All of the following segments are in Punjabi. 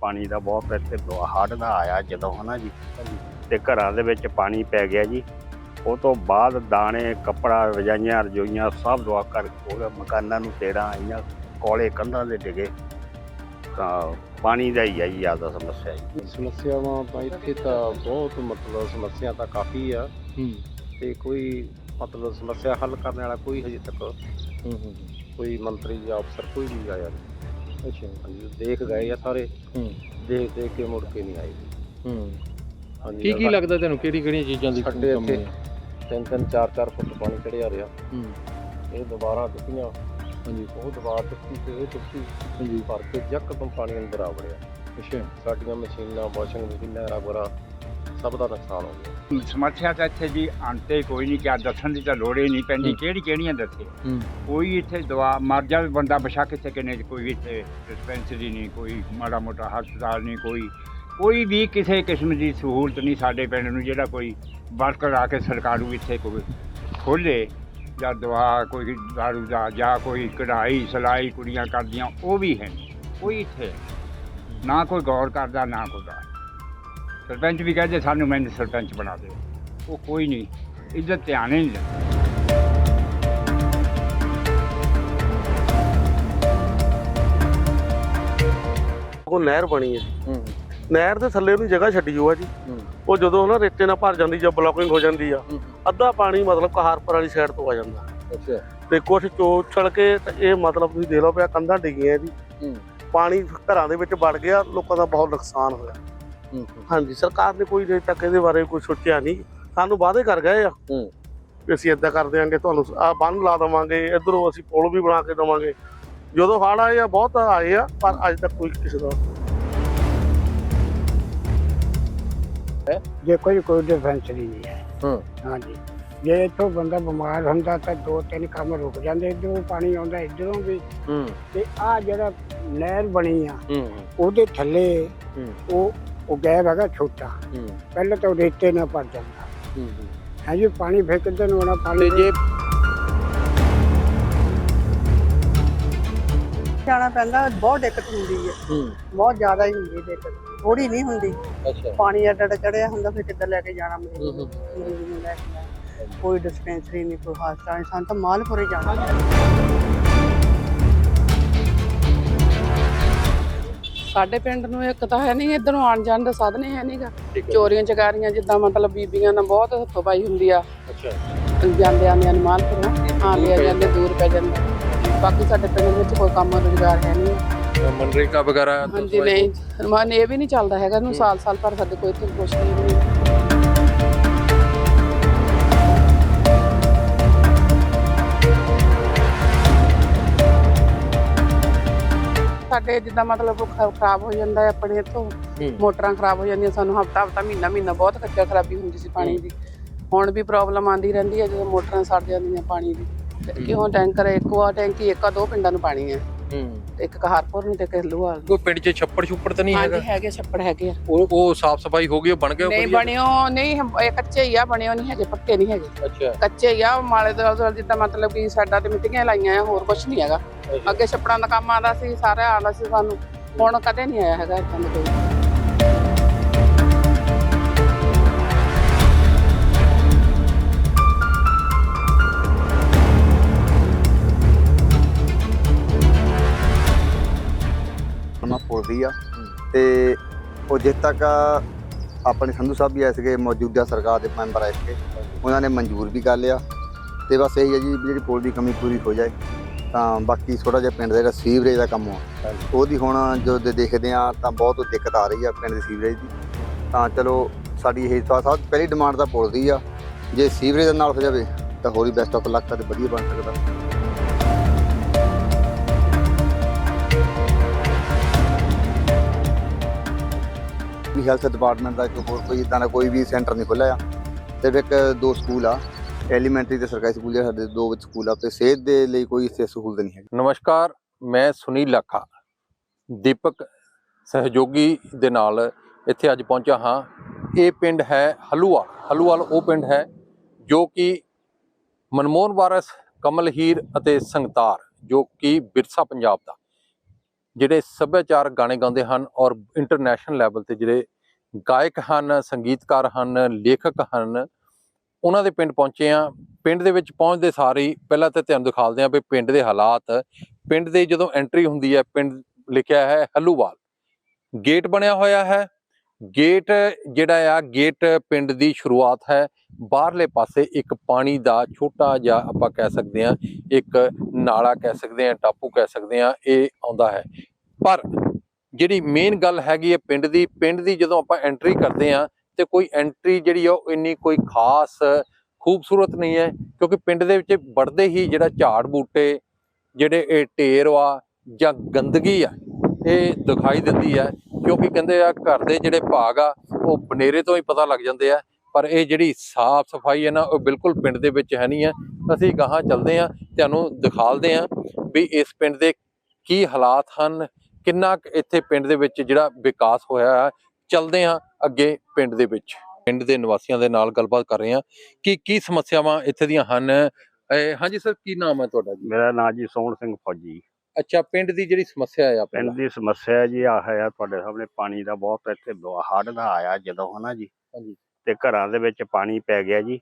ਪਾਣੀ ਦਾ ਬਹੁਤ ਇੱਥੇ ਹੜ੍ਹ ਦਾ ਆਇਆ ਜਦੋਂ ਹਨਾ ਜੀ? ਤੇ ਘਰਾਂ ਦੇ ਵਿੱਚ ਪਾਣੀ ਪੈ ਗਿਆ ਜੀ। ਉਹ ਤੋਂ ਬਾਅਦ ਦਾਣੇ ਕੱਪੜਾ ਰਜਾਈਆਂ ਰਜੋਈਆਂ ਸਭ ਦੁਆ ਕਰ ਹੋ ਗਿਆ। ਮਕਾਨਾਂ ਨੂੰ ਤੇੜਾਂ ਆਈਆਂ ਕੋਲੇ ਕੰਧਾਂ ਦੇ ਡਿਗੇ। ਤਾਂ ਪਾਣੀ ਦਾ ਹੀ ਹੈ ਜੀ ਜ਼ਿਆਦਾ ਸਮੱਸਿਆ ਜੀ। ਸਮੱਸਿਆਵਾਂ ਤਾਂ ਇੱਥੇ ਤਾਂ ਬਹੁਤ ਮਤਲਬ ਸਮੱਸਿਆ ਤਾਂ ਕਾਫੀ ਆ। ਹੂੰ। ਤੇ ਕੋਈ ਮਤਲਬ ਸਮੱਸਿਆ ਹੱਲ ਕਰਨ ਵਾਲਾ ਕੋਈ ਹਜੇ ਤੱਕ ਹੂੰ ਹੂੰ। ਕੋਈ ਮੰਤਰੀ ਜਾਂ ਅਫਸਰ ਕੋਈ ਨਹੀਂ ਆਇਆ। ਅੱਛਾ ਦੇਖ ਗਏ ਆ ਸਾਰੇ। ਹੂੰ। ਦੇਖ ਦੇਖ ਕੇ ਮੁੜ ਕੇ ਨਹੀਂ ਆਏ ਹੂੰ। ਹਾਂਜੀ ਕੀ ਕੀ ਲੱਗਦਾ ਤੁਹਾਨੂੰ ਕਿਹੜੀ ਕਿਹੜੀਆਂ ਚੀਜ਼ਾਂ ਦੀ ਸਾਡੇ ਕਮੀ ਇੱਥੇ ਹੈ? ਤਿੰਨ ਤਿੰਨ ਚਾਰ ਚਾਰ ਫੁੱਟ ਪਾਣੀ ਚੜਿਆ ਰਿਹਾ। ਹੂੰ। ਇਹ ਦੁਬਾਰਾ ਟੁੱਟੀਆਂ। ਹਾਂਜੀ। ਉਹ ਦੁਬਾਰਾ ਟੁੱਟੀ ਤੇ ਇਹ ਟੁੱਟੀ। ਹਾਂਜੀ। ਭਰ ਕੇ ਯਕਦਮ ਪਾਣੀ ਅੰਦਰ ਆ ਵੜਿਆ। ਅੱਛਾ। ਸਾਡੀਆਂ ਮਸ਼ੀਨਾਂ ਵਾਸ਼ਿੰਗ ਮਸ਼ੀਨਾਂ ਰਬਰਾ ਸਭ ਦਾ ਨੁਕਸਾਨ ਹੋ ਗਿਆ ਸਮੱਸਿਆ ਤਾਂ ਇੱਥੇ ਜੀ ਅੰਤੇ ਕੋਈ ਨਹੀਂ ਕਿਆ ਦੱਸਣ ਦੀ ਤਾਂ ਲੋੜ ਹੀ ਨਹੀਂ ਪੈਂਦੀ। ਕਿਹੜੀ ਕਿਹੜੀਆਂ ਦੱਸੇ ਹੂੰ ਕੋਈ ਇੱਥੇ ਦਵਾ ਮਰ ਜਾਵੇ ਬੰਦਾ ਬਸ਼ਾ ਕਿੱਥੇ ਕਿਨੇ ਕੋਈ ਇੱਥੇ ਡਿਸਪੈਂਸਰੀ ਨਹੀਂ ਕੋਈ ਮਾੜਾ ਮੋਟਾ ਹਸਪਤਾਲ ਨਹੀਂ ਕੋਈ ਕੋਈ ਵੀ ਕਿਸੇ ਕਿਸਮ ਦੀ ਸਹੂਲਤ ਨਹੀਂ ਸਾਡੇ ਪਿੰਡ ਨੂੰ ਜਿਹੜਾ ਕੋਈ ਵਰਕਰ ਆ ਕੇ ਸਰਕਾਰੂ ਇੱਥੇ ਕੋਈ ਖੋਲੇ ਜਾਂ ਦਵਾ ਕੋਈ ਦਾਰੂ ਦਾ ਜਾਂ ਕੋਈ ਕਢਾਈ ਸਿਲਾਈ ਕੁੜੀਆਂ ਕਰਦੀਆਂ ਉਹ ਵੀ ਹੈ ਨਹੀਂ। ਕੋਈ ਇੱਥੇ ਨਾ ਕੋਈ ਗੌਰ ਕਰਦਾ ਨਾ ਕੋਈ ਸਰਪੰਚ ਵੀ ਕਹਿੰਦੇ ਸਾਨੂੰ ਮੈਨੂੰ ਸਰਪੰਚ ਬਣਾ ਦਿਓ। ਉਹ ਕੋਈ ਨਹੀਂ ਇੱਜ਼ਤ ਧਿਆਨ ਹੀ ਨਹੀਂ ਦਿੰਦਾ ਉਹ ਨਹਿਰ ਬਣੀ ਹੈ। ਹੂੰ। ਨਹਿਰ ਦੇ ਥੱਲੇ ਨੂੰ ਜਗ੍ਹਾ ਛੱਡੀ ਹੋਆ ਜੀ। ਉਹ ਜਦੋਂ ਨਾ ਰੇਤੇ ਨਾਲ ਭਰ ਜਾਂਦੀ ਜਾਂ ਬਲੋਕਿੰਗ ਹੋ ਜਾਂਦੀ ਆ। ਅੱਧਾ ਪਾਣੀ ਮਤਲਬ ਕਹਾਰਪੁਰ ਵਾਲੀ ਸਾਈਡ ਤੋਂ ਆ ਜਾਂਦਾ। ਅੱਛਾ। ਤੇ ਕੁਝ ਚੋਚਲ ਕੇ ਤੇ ਇਹ ਮਤਲਬ ਤੁਸੀਂ ਦੇਖ ਲਓ ਪਿਆ ਕੰਧਾਂ ਡਿੱਗੀਆਂ ਜੀ। ਹੂੰ। ਪਾਣੀ ਘਰਾਂ ਦੇ ਵਿੱਚ ਵੜ ਗਿਆ ਲੋਕਾਂ ਦਾ ਬਹੁਤ ਨੁਕਸਾਨ ਹੋਇਆ। ਹਾਂਜੀ ਸਰਕਾਰ ਨੇ ਕੋਈ ਅਜੇ ਤੱਕ ਇਹਦੇ ਬਾਰੇ ਕੋਈ ਸੋਚਿਆ ਨਹੀਂ। ਸਾਨੂੰ ਵਾਅਦੇ ਕਰ ਗਏ ਆ। ਹੂੰ। ਵੀ ਅਸੀਂ ਇਦਾਂ ਕਰ ਦਿਆਂਗੇ ਤੁਹਾਨੂੰ ਆ ਬੰਨ ਲਾ ਦੇਵਾਂਗੇ ਇਧਰੋਂ ਅਸੀਂ ਪੁਲ ਵੀ ਬਣਾ ਕੇ ਦੇਵਾਂਗੇ। ਜਦੋਂ ਹੜ੍ਹ ਆਏ ਆ ਬਹੁਤ ਆਏ ਆ ਪਰ ਅੱਜ ਤੱਕ ਕੋਈ ਕਿਸੇ ਦਾ ਜੇ ਕੋਈ ਕੋਈ ਡਿਫੈਂਸਰੀ ਨਹੀਂ ਹੈ। ਹੂੰ। ਹਾਂਜੀ। ਜੇ ਇੱਥੋਂ ਬੰਦਾ ਬਿਮਾਰ ਹੁੰਦਾ ਤਾਂ ਦੋ ਤਿੰਨ ਕੰਮ ਰੁਕ ਜਾਂਦੇ ਇਧਰੋਂ ਪਾਣੀ ਆਉਂਦਾ ਇਧਰੋਂ ਵੀ। ਹੂੰ। ਤੇ ਆ ਜਿਹੜਾ ਨਹਿਰ ਬਣੀ ਆ ਹੂੰ। ਉਹਦੇ ਥੱਲੇ। ਉਹ ਉਹ ਗੈਬ ਹੈਗਾ ਛੋਟਾ। ਹੂੰ। ਪਹਿਲਾਂ ਤਾਂ ਉਹ ਰੇਤੇ ਨਾਲ ਭਰ ਜਾਂਦਾ। ਹੂੰ ਹੈ। ਜੀ ਪਾਣੀ ਕਿੱਧਰ ਨੂੰ ਆਉਣਾ ਪਾਣੀ ਤੇ ਜੇ ਜਾਣਾ ਪੈਂਦਾ ਬਹੁਤ ਦਿੱਕਤ ਹੁੰਦੀ ਹੈ। ਹੂੰ। ਬਹੁਤ ਜ਼ਿਆਦਾ ਹੀ ਹੁੰਦੀ ਦਿੱਕਤ। ਥੋੜੀ ਨਹੀਂ ਹੁੰਦੀ। ਅੱਛਾ। ਪਾਣੀ ਐਡਾ ਐਡਾ ਚੜਿਆ ਹੁੰਦਾ ਫਿਰ ਕਿੱਧਰ ਲੈ ਕੇ ਜਾਣਾ ਮਰੀਜ਼ ਹੂੰ, ਨੂੰ ਹੂੰ। ਮਰੀਜ਼ ਨੂੰ ਲੈ ਕੇ ਜਾਣਾ ਕੋਈ ਡਿਸਪੈਂਸਰੀ ਨਹੀਂ ਕੋਈ ਹਸਪਤਾਲ ਨਹੀਂ ਸਾਨੂੰ ਤਾਂ ਮਾਲਪੁਰੇ ਜਾਣਾ। ਸਾਡੇ ਪਿੰਡ ਨੂੰ ਇੱਕ ਤਾਂ ਹੈ ਨਹੀਂ ਇਧਰੋਂ ਆਣ ਜਾਣ ਦਾ ਸਾਧਨ ਹੀ ਨਹੀਂਗਾ ਚੋਰੀਆਂ ਚਕਾਰੀਆਂ ਜਿੱਦਾਂ ਮਤਲਬ ਬੀਬੀਆਂ ਨਾਲ ਬਹੁਤ ਹੱਥੋਂ-ਪਾਈ ਹੁੰਦੀ ਆ। ਅੱਛਾ। ਜਾਂਦੇ ਆਂਦੇ ਮਾਲਪੁਰ ਹਾਂ ਲਿਆ ਜਾਂਦੇ ਦੂਰ ਪੈ ਜਾਂਦਾ। ਬਾਕੀ ਸਾਡੇ ਪਿੰਡ ਵਿੱਚ ਕੋਈ ਕੰਮ ਰੁਜ਼ਗਾਰ ਹੈ ਨਹੀਂ। ਮਨਰੇਗਾ ਵਗੈਰਾ ਹਾਂਜੀ ਨਹੀਂ। ਮਨ ਇਹ ਵੀ ਨਹੀਂ ਚੱਲਦਾ ਹੈਗਾ ਨੂੰ ਸਾਲ ਸਾਲ ਪਰ ਸਾਡੇ ਕੋਈ ਕੁਛ ਨਹੀਂ ਸਾਡੇ ਜਿੱਦਾਂ ਮਤਲਬ ਖ- ਖਰਾਬ ਹੋ ਜਾਂਦਾ ਹੈ ਆਪਣੇ ਇੱਥੋਂ ਹੂੰ। ਮੋਟਰਾਂ ਖਰਾਬ ਹੋ ਜਾਂਦੀਆਂ ਸਾਨੂੰ ਹਫਤਾ ਹਫਤਾ ਮਹੀਨਾ ਮਹੀਨਾ ਬਹੁਤ ਖੱਜਲ ਖਰਾਬੀ ਹੁੰਦੀ ਸੀ ਪਾਣੀ ਦੀ। ਹੁਣ ਵੀ ਪ੍ਰੋਬਲਮ ਆਂਦੀ ਰਹਿੰਦੀ ਹੈ ਜਦੋਂ ਮੋਟਰਾਂ ਸੜ ਜਾਂਦੀਆਂ ਪਾਣੀ ਦੀ। ਕਿਉਂ ਟੈਂਕਰ ਇੱਕੋ ਆ ਟੈਂਕੀ ਇੱਕ ਦੋ ਪਿੰਡਾਂ ਨੂੰ ਪਾਣੀ ਹੈ। ਹੂੰ। ਇੱਕ ਕਹਾਰਪੁਰ ਨੂੰ ਤੇ ਇੱਕ ਹਲੂਵਾਲ ਕੋਈ ਪਿੰਡ 'ਚ ਛੱਪੜ ਛੁੱਪੜ ਤਾਂ ਨਹੀਂ ਹਾਂਜੀ ਹੈਗਾ? ਹੈਗੇ ਛੱਪੜ ਹੈਗੇ ਆ। ਉਹ ਉਹ ਸਾਫ਼ ਸਫ਼ਾਈ ਹੋ ਗਈ ਉਹ ਬਣ ਗਿਆ ਨਹੀਂ ਵਧੀਆ? ਬਣਿਓ ਨਹੀਂ ਹਮ- ਇਹ ਕੱਚੇ ਹੀ ਆ ਬਣਿਓ ਨਹੀਂ ਹੈਗੇ ਪੱਕੇ ਨਹੀਂ ਹੈਗੇ। ਅੱਛਾ। ਕੱਚੇ ਹੀ ਆ ਉਹ ਮਾਲੇ ਦੇ ਉਧਰ ਜਿੱਦਾਂ ਮਤਲਬ ਕਿ ਸਾਡਾ ਤੇ ਮਿੱਟੀਆਂ ਲਾਈਆਂ ਆ ਹੋਰ ਕੁਝ ਨਹੀਂ ਹੈਗਾ। ਅੱਗੇ ਛੱਪੜਾਂ ਦਾ ਕੰਮ ਆਉਂਦਾ ਸੀ ਸਾਰਾ ਆਉਂਦਾ ਸੀ ਸਾਨੂੰ। ਹੁਣ ਕਦੇ ਨਹੀਂ ਆਇਆ ਹੈਗਾ ਦਾ ਕੋਈ। ਉਹਨਾਂ ਪੁੱਛਦੀ ਆ। ਤੇ ਉਹ ਜਿੱਦ ਤੱਕ ਆਪਣੇ ਸੰਧੂ ਸਾਹਿਬ ਵੀ ਆਏ ਸੀਗੇ ਮੌਜੂਦਾ ਸਰਕਾਰ ਦੇ ਮੈਂਬਰ ਆਏ ਸੀਗੇ ਉਹਨਾਂ ਨੇ ਮਨਜ਼ੂਰ ਵੀ ਕਰ ਲਿਆ। ਤੇ ਬਸ ਇਹ ਹੈ ਜੀ ਜਿਹੜੀ ਪੁਲ ਦੀ ਕਮੀ ਪੂਰੀ ਹੋ ਜਾਏ ਤਾਂ ਬਾਕੀ ਥੋੜਾ ਜਿਹਾ ਪਿੰਡ ਦਾ ਜਿਹੜਾ ਸੀਵਰੇਜ ਦਾ ਕੰਮ ਆ ਉਹਦੀ ਹੁਣ ਜੋ ਦੇਖਦੇ ਆ ਤਾਂ ਬਹੁਤ ਦਿੱਕਤ ਆ ਰਹੀ ਆ ਪਿੰਡ ਦੇ ਸੀਵਰੇਜ ਦੀ। ਤਾਂ ਚਲੋ ਸਾਡੀ ਇਹ ਸਭ ਤੋਂ ਪਹਿਲੀ ਡਿਮਾਂਡ ਤਾਂ ਪੁਲ ਦੀ ਆ। ਜੇ ਸੀਵਰੇਜ ਦੇ ਨਾਲ ਹੋ ਜਾਵੇ ਤਾਂ ਹੋਰ ਹੀ ਬੈਸਟ ਆਫ ਲੱਕ ਤੇ ਵਧੀਆ ਬਣ ਸਕਦਾ। ਵੀ ਹੈਲਥ ਡਿਪਾਰਟਮੈਂਟ ਦਾ ਇੱਕ ਹੋਰ ਕੋਈ ਇਦਾਂ ਦਾ ਕੋਈ ਵੀ ਸੈਂਟਰ ਨਹੀਂ ਖੁੱਲਿਆ ਆ? ਸਿਰਫ ਇੱਕ, ਦੋ ਸਕੂਲ ਆ। ਐਲੀਮੈਂਟਰੀ ਤੇ ਸਰਕਾਰੀ ਸਕੂਲ ਜਿਹੜੇ ਸਾਡੇ ਦੋ ਵਿੱਚ ਸਕੂਲ ਆ, ਤੇ ਸਿਹਤ ਦੇ ਲਈ ਕੋਈ ਇੱਥੇ ਸਹੂਲਤ ਨਹੀਂ ਹੈ ਨਮਸਕਾਰ, ਮੈਂ ਸੁਨੀਲ ਲਾਖਾ, ਦੀਪਕ ਸਹਿਯੋਗੀ ਦੇ ਨਾਲ ਇੱਥੇ ਅੱਜ ਪਹੁੰਚਾ ਹਾਂ। ਇਹ ਪਿੰਡ ਹੈ ਹਲੂਵਾਲ ਹਲੂਵਾਲ ਉਹ ਪਿੰਡ ਹੈ ਜੋ ਕਿ ਮਨਮੋਹਨ ਵਾਰਸ, ਕਮਲਹੀਰ ਅਤੇ ਸੰਗਤਾਰ, ਜੋ ਕਿ ਵਿਰਸਾ ਪੰਜਾਬ ਦਾ। ਜਿਹੜੇ ਸੱਭਿਆਚਾਰ ਗਾਣੇ ਗਾਉਂਦੇ ਹਨ ਔਰ ਇੰਟਰਨੈਸ਼ਨਲ ਲੈਵਲ ਤੇ ਜਿਹੜੇ ਗਾਇਕ ਹਨ, ਸੰਗੀਤਕਾਰ ਹਨ, ਲੇਖਕ ਹਨ, ਉਹਨਾਂ ਦੇ ਪਿੰਡ ਪਹੁੰਚੇ ਆ ਪਿੰਡ ਦੇ ਵਿੱਚ ਪਹੁੰਚਦੇ ਸਾਰ ਹੀ ਪਹਿਲਾਂ ਤਾਂ ਤੁਹਾਨੂੰ ਦਿਖਾਉਂਦੇ ਆ ਵੀ ਪਿੰਡ ਦੇ ਹਾਲਾਤ। ਪਿੰਡ ਦੇ ਜਦੋਂ ਐਂਟਰੀ ਹੁੰਦੀ ਹੈ, ਪਿੰਡ ਲਿਖਿਆ ਹੈ ਹੱਲੂਵਾਲ। ਗੇਟ ਬਣਿਆ ਹੋਇਆ ਹੈ। ਗੇਟ ਜਿਹੜਾ ਆ, ਗੇਟ ਪਿੰਡ ਦੀ ਸ਼ੁਰੂਆਤ ਹੈ। ਬਾਹਰਲੇ ਪਾਸੇ ਇੱਕ ਪਾਣੀ ਦਾ ਛੋਟਾ ਜਿਹਾ ਆਪਾਂ ਕਹਿ ਸਕਦੇ ਹਾਂ, ਇੱਕ ਨਾਲਾ ਕਹਿ ਸਕਦੇ ਹਾਂ, ਟਾਪੂ ਕਹਿ ਸਕਦੇ ਹਾਂ, ਇਹ ਆਉਂਦਾ ਹੈ। ਪਰ ਜਿਹੜੀ ਮੇਨ ਗੱਲ ਹੈਗੀ ਹੈ ਪਿੰਡ ਦੀ ਪਿੰਡ ਦੀ ਜਦੋਂ ਆਪਾਂ ਐਂਟਰੀ ਕਰਦੇ ਹਾਂ ਤੇ ਕੋਈ ਐਂਟਰੀ ਜਿਹੜੀ ਆ, ਉਹ ਇੰਨੀ ਕੋਈ ਖਾਸ ਖੂਬਸੂਰਤ ਨਹੀਂ ਹੈ, ਕਿਉਂਕਿ ਪਿੰਡ ਦੇ ਵਿੱਚ ਵੜਦੇ ਹੀ ਜਿਹੜਾ ਝਾੜ ਬੂਟੇ, ਜਿਹੜੇ ਇਹ ਢੇਰ ਵਾ ਜਾਂ ਗੰਦਗੀ ਆ, ਇਹ ਦਿਖਾਈ ਦਿੰਦੀ ਹੈ। ਕਿਉਂਕਿ ਕਹਿੰਦੇ ਆ ਘਰ ਦੇ ਜਿਹੜੇ ਭਾਗ ਆ, ਉਹ ਬਨੇਰੇ ਤੋਂ ਹੀ ਪਤਾ ਲੱਗ ਜਾਂਦੇ ਆ। ਪਰ ਇਹ ਜਿਹੜੀ ਸਾਫ਼ ਸਫ਼ਾਈ ਹੈ ਨਾ, ਉਹ ਬਿਲਕੁਲ ਪਿੰਡ ਦੇ ਵਿੱਚ ਹੈ ਨਹੀਂ ਹੈ ਅਸੀਂ ਗਾਹਾਂ ਚੱਲਦੇ ਆ, ਤੁਹਾਨੂੰ ਦਿਖਾਲਦੇ ਆ ਵੀ ਇਸ ਪਿੰਡ ਦੇ ਕੀ ਹਾਲਾਤ ਹਨ, ਕਿੰਨਾ ਕੁ ਇੱਥੇ ਪਿੰਡ ਦੇ ਵਿੱਚ ਜਿਹੜਾ ਵਿਕਾਸ ਹੋਇਆ ਹੈ ਚੱਲਦੇ ਆ ਅੱਗੇ ਪਿੰਡ ਦੇ ਵਿੱਚ। ਪਿੰਡ ਦੇ ਨਿਵਾਸੀਆਂ ਦੇ ਨਾਲ ਗੱਲਬਾਤ ਕਰ ਰਹੇ ਆ ਕਿ ਕੀ ਸਮੱਸਿਆਵਾਂ ਇੱਥੇ ਦੀਆਂ ਹਨ। ਹਾਂਜੀ ਸਰ, ਕੀ ਨਾਮ ਹੈ ਤੁਹਾਡਾ ਜੀ? ਮੇਰਾ ਨਾਂ ਜੀ ਸੋਹਣ ਸਿੰਘ ਫੌਜੀ। ਅੱਛਾ ਪਿੰਡ ਦੀ ਜਿਹੜੀ ਸਮੱਸਿਆ ਹੈ ਪਿੰਡ ਦੀ ਸਮੱਸਿਆ ਜੀ ਆ ਹੈ ਤੁਹਾਡੇ ਸਾਹਮਣੇ ਪਾਣੀ ਦਾ ਬਹੁਤ ਇੱਥੇ ਹੜ੍ਹ ਦਾ ਆਇਆ ਜਦੋਂ ਹਨਾ ਜੀ? ਹਾਂਜੀ। ਤੇ ਘਰਾਂ ਦੇ ਵਿੱਚ ਪਾਣੀ ਪੈ ਗਿਆ ਜੀ।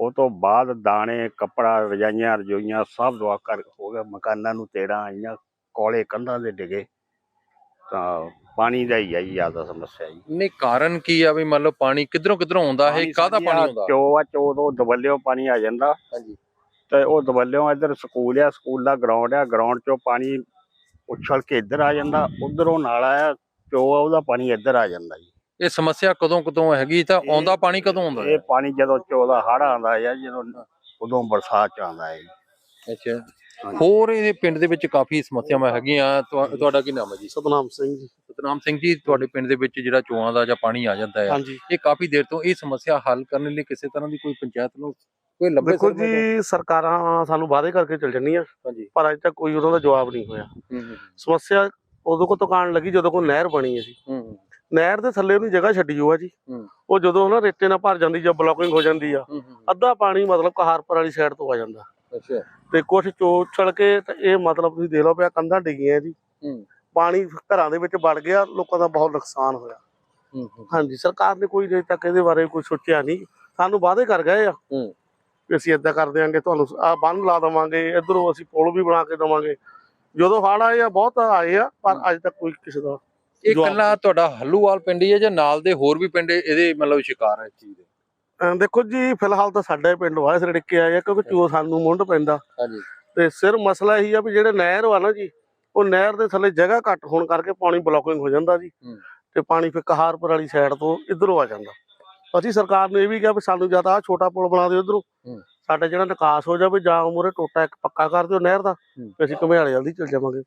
ਉਹ ਤੋਂ ਬਾਅਦ ਦਾਣੇ ਕੱਪੜਾ ਰਜਾਈਆਂ ਰਜੋਈਆਂ ਸਭ ਦੁਆ ਕਰ ਹੋ ਗਿਆ। ਮਕਾਨਾਂ ਨੂੰ ਤੇੜਾਂ ਆਈਆਂ ਕੋਲੇ ਕੰਧਾਂ ਦੇ ਡਿਗੇ। ਤਾਂ ਪਾਣੀ ਦਾ ਹੀ ਆ ਜੀ ਜ਼ਿਆਦਾ ਸਮੱਸਿਆ ਜੀ। ਨਹੀਂ ਕਾਰਨ ਕੀ ਆ ਵੀ ਮੰਨ ਲਓ ਪਾਣੀ ਕਿੱਧਰੋਂ ਕਿੱਧਰੋਂ ਆਉਂਦਾ ਹੈ? ਕਾਹਦਾ ਪਾਣੀ ਆਉਂਦਾ? ਚੋ ਆ ਚੋ ਤੋਂ ਦਬਲਿਓ ਪਾਣੀ ਆ ਜਾਂਦਾ। ਹਾਂਜੀ। ਤੇ ਉਹ ਦਬਲਿਓ ਇੱਧਰ ਸਕੂਲ ਆ ਸਕੂਲ ਦਾ ਗਰਾਊਂਡ ਆ ਗਰਾਊਂਡ ਚੋਂ ਪਾਣੀ ਉਛਲ ਕੇ ਇੱਧਰ ਆ ਜਾਂਦਾ ਉਧਰੋਂ ਨਾਲਾ ਆ ਚੋ ਆ ਉਹਦਾ ਪਾਣੀ ਇੱਧਰ ਆ ਜਾਂਦਾ ਜੀ। ਇਹ ਸਮੱਸਿਆ ਕਦੋਂ ਕਦੋਂ ਹੈਗੀ ਤਾਂ ਆਉਂਦਾ ਪਾਣੀ ਕਦੋਂ ਆਉਂਦਾ ਇਹ ਪਾਣੀ ਜਦੋਂ ਚੋ ਦਾ ਹੜ੍ਹ ਆਉਂਦਾ ਹੈ ਜਦੋਂ ਉਦੋਂ ਬਰਸਾਤ ਚ ਆਉਂਦਾ ਹੈ। ਅੱਛਾ। ਹੋਰ ਇਹ ਪਿੰਡ ਦੇ ਵਿੱਚ ਕਾਫੀ ਸਮੱਸਿਆਵਾਂ ਹੈਗੀਆਂ ਤੁਹਾ- ਤੁਹਾਡਾ ਕੀ ਨਾਮ ਹੈ ਜੀ? ਸਤਨਾਮ ਸਿੰਘ ਜੀ। ਸਤਨਾਮ ਸਿੰਘ ਜੀ ਤੁਹਾਡੇ ਪਿੰਡ ਦੇ ਵਿੱਚ ਜਿਹੜਾ ਚੋਆਂ ਦਾ ਜਾਂ ਪਾਣੀ ਆ ਜਾਂਦਾ ਹੈ ਹਾਂਜੀ। ਇਹ ਕਾਫੀ ਦੇਰ ਤੋਂ ਇਹ ਸਮੱਸਿਆ ਹੱਲ ਕਰਨ ਲਈ ਕਿਸੇ ਤਰ੍ਹਾਂ ਦੀ ਕੋਈ ਪੰਚਾਇਤ ਨੂੰ ਕੋਈ ਲੱਭੇ ਦੇਖੋ ਜੀ ਸਰਕਾਰਾਂ ਸਾਨੂੰ ਵਾਅਦੇ ਕਰਕੇ ਚੱਲ ਜੰਨੀਆਂ ਹਾਂਜੀ। ਪਰ ਅਜੇ ਤੱਕ ਕੋਈ ਉਹਨਾਂ ਦਾ ਜਵਾਬ ਨਹੀਂ ਹੋਇਆ। ਸਮੱਸਿਆ ਉਦੋਂ ਕੋ ਦੁਕਾਨ ਲੱਗੀ ਜਦੋਂ ਕੋ ਨਹਿਰ ਬਣੀ ਹੈ ਜੀ। ਨਹਿਰ ਦੇ ਥੱਲੇ ਉਹਨੂੰ ਜਗ੍ਹਾ ਛੱਡੀ ਹੋਆ ਜੀ। ਉਹ ਜਦੋਂ ਨਾ ਰੇਤੇ ਨਾਲ ਭਰ ਜਾਂਦੀ ਜਾਂ ਬਲੋਕਿੰਗ ਹੋ ਜਾਂਦੀ ਆ ਅੱਧਾ ਪਾਣੀ ਮਤਲਬ ਕਹਾਰਪੁਰ ਵਾਲੀ ਸਾਈਡ ਤੋਂ ਆ ਜਾਂਦਾ। ਅੱਛਾ। ਤੇ ਕੁਝ ਚੋਚਲ ਕੇ ਤੇ ਇਹ ਮਤਲਬ ਤੁਸੀਂ ਦੇਖ ਲਓ ਪਿਆ ਕੰਧਾਂ ਡਿੱਗੀਆਂ ਜੀ। ਪਾਣੀ ਘਰਾਂ ਦੇ ਵਿੱਚ ਵੜ ਗਿਆ ਲੋਕਾਂ ਦਾ ਬਹੁਤ ਨੁਕਸਾਨ ਹੋਇਆ। ਹਾਂਜੀ ਸਰਕਾਰ ਨੇ ਕੋਈ ਅਜੇ ਤੱਕ ਇਹਦੇ ਬਾਰੇ ਕੋਈ ਸੋਚਿਆ ਨਹੀਂ। ਸਾਨੂੰ ਵਾਅਦੇ ਕਰ ਗਏ ਆ। ਵੀ ਅਸੀਂ ਏਦਾਂ ਕਰ ਦਿਆਂਗੇ ਤੁਹਾਨੂੰ ਆ ਬੰਨ ਲਾ ਦੇਵਾਂਗੇ ਇਧਰੋਂ ਅਸੀਂ ਪੁਲ ਵੀ ਬਣਾ ਕੇ ਦੇਵਾਂਗੇ। ਜਦੋਂ ਹੜ੍ਹ ਆਏ ਆ ਬਹੁਤ ਆਏ ਆ ਪਰ ਅਜੇ ਤੱਕ ਕੋਈ ਕਿਸੇ ਦਾ ਇਹ ਕੱਲਾ ਤੁਹਾਡਾ ਹੱਲੂਵਾਲ ਪਿੰਡ ਹੀ ਹੈ ਜਾਂ ਨਾਲ ਦੇ ਹੋਰ ਵੀ ਪਿੰਡ ਇਹਦੇ ਮਤਲਬ ਸ਼ਿਕਾਰ ਹੈ ਇਸ ਚੀਜ਼ ਦੇ? ਦੇਖੋ ਜੀ ਫਿਲਹਾਲ ਤਾਂ ਸਾਡਾ ਪਿੰਡ ਵਾਇਸ ਰੜਕੇ ਆਏ ਆ ਕਿਉਂਕਿ ਚੋ ਸਾਨੂੰ ਮੁੰਡ ਪੈਂਦਾ। ਹਾਂਜੀ। ਤੇ ਸਿਰ ਮਸਲਾ ਇਹੀ ਆ ਵੀ ਜਿਹੜੇ ਨਹਿਰ ਵਾ ਨਾ ਜੀ ਉਹ ਨਹਿਰ ਦੇ ਥੱਲੇ ਜਗ੍ਹਾ ਘੱਟ ਹੋਣ ਕਰਕੇ ਪਾਣੀ ਬਲੋਕਿੰਗ ਹੋ ਜਾਂਦਾ ਜੀ। ਤੇ ਪਾਣੀ ਫਿਰ ਕਹਾਰਪੁਰ ਵਾਲੀ ਸਾਈਡ ਤੋਂ ਇਧਰੋਂ ਆ ਜਾਂਦਾ। ਅਸੀਂ ਸਰਕਾਰ ਨੂੰ ਇਹ ਵੀ ਕਿਹਾ ਵੀ ਸਾਨੂੰ ਜਾਂ ਤਾਂ ਆਹ ਛੋਟਾ ਪੁਲ ਬਣਾ ਦਿਓ ਇਧਰੋਂ। ਸਾਡਾ ਜਿਹੜਾ ਨਿਕਾਸ ਹੋ ਜਾਵੇ ਜਾਂ ਮੂਹਰੇ ਟੋਟਾ ਇੱਕ ਪੱਕਾ ਕਰ ਦਿਓ ਨਹਿਰ ਦਾ। ਤੇ ਅਸੀਂ ਘਮਿਆਲੇ ਜਲਦੀ ਚਲ ਜਾਵਾਂਗੇ।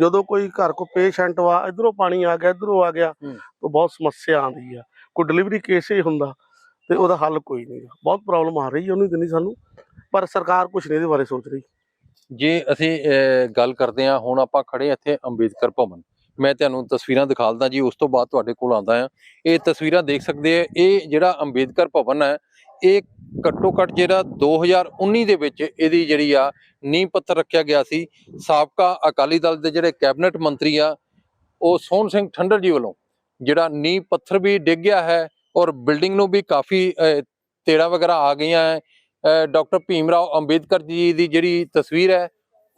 ਜਦੋਂ ਕੋਈ ਘਰ ਕੋ ਪੇਸ਼ੈਂਟ ਵਾ ਇਧਰੋਂ ਪਾਣੀ ਆ ਗਿਆ ਇਧਰੋਂ ਆ ਗਿਆ। ਤਾਂ ਬਹੁਤ ਸਮੱਸਿਆ ਆਉਂਦੀ ਆ ਕੋਈ ਡਿਲੀਵਰੀ ਕੇਸ ਹੀ ਹੁੰਦਾ ਤੇ ਉਹਦਾ ਹੱਲ ਕੋਈ ਨਹੀਂ ਬਹੁਤ ਪ੍ਰੋਬਲਮ ਆ ਰਹੀ ਹੈ ਉਹਨੂੰ ਦਿੰਦੀ ਸਾਨੂੰ ਪਰ ਸਰਕਾਰ ਕੁਝ ਨਹੀਂ ਇਹਦੇ ਬਾਰੇ ਸੋਚ ਰਹੀ ਜੇ ਅਸੀਂ ਗੱਲ ਕਰਦੇ ਹਾਂ ਹੁਣ ਆਪਾਂ ਖੜੇ ਇੱਥੇ ਅੰਬੇਦਕਰ ਭਵਨ ਮੈਂ ਤੁਹਾਨੂੰ ਤਸਵੀਰਾਂ ਦਿਖਾ ਦਿਖਾਲਦਾ ਜੀ ਉਸ ਤੋਂ ਬਾਅਦ ਤੁਹਾਡੇ ਕੋਲ ਆਉਂਦਾ ਆ ਇਹ ਤਸਵੀਰਾਂ ਦੇਖ ਸਕਦੇ ਆ ਇਹ ਜਿਹੜਾ ਅੰਬੇਦਕਰ ਭਵਨ ਹੈ ਇਹ ਘੱਟੋ ਘੱਟ ਜਿਹੜਾ 2019 ਦੇ ਵਿੱਚ ਇਹਦੀ ਜਿਹੜੀ ਆ ਨੀਂਹ ਪੱਥਰ ਰੱਖਿਆ ਗਿਆ ਸੀ। ਸਾਬਕਾ ਅਕਾਲੀ ਦਲ ਦੇ ਜਿਹੜੇ ਕੈਬਨਿਟ ਮੰਤਰੀ ਆ ਉਹ ਸੋਹਣ ਸਿੰਘ ਠੰਡਰ ਜੀ ਵੱਲੋਂ ਜਿਹੜਾ ਨੀਂਹ ਪੱਥਰ ਵੀ ਡਿੱਗ ਗਿਆ ਹੈ ਔਰ ਬਿਲਡਿੰਗ ਨੂੰ ਵੀ ਕਾਫੀ ਅਹ, ਤੇੜਾ ਵਗੈਰਾ ਆ ਗਈਆਂ ਹੈ। ਡਾਕਟਰ ਭੀਮ ਰਾਓ ਅੰਬੇਦਕਰ ਜੀ ਦੀ ਜਿਹੜੀ ਤਸਵੀਰ ਹੈ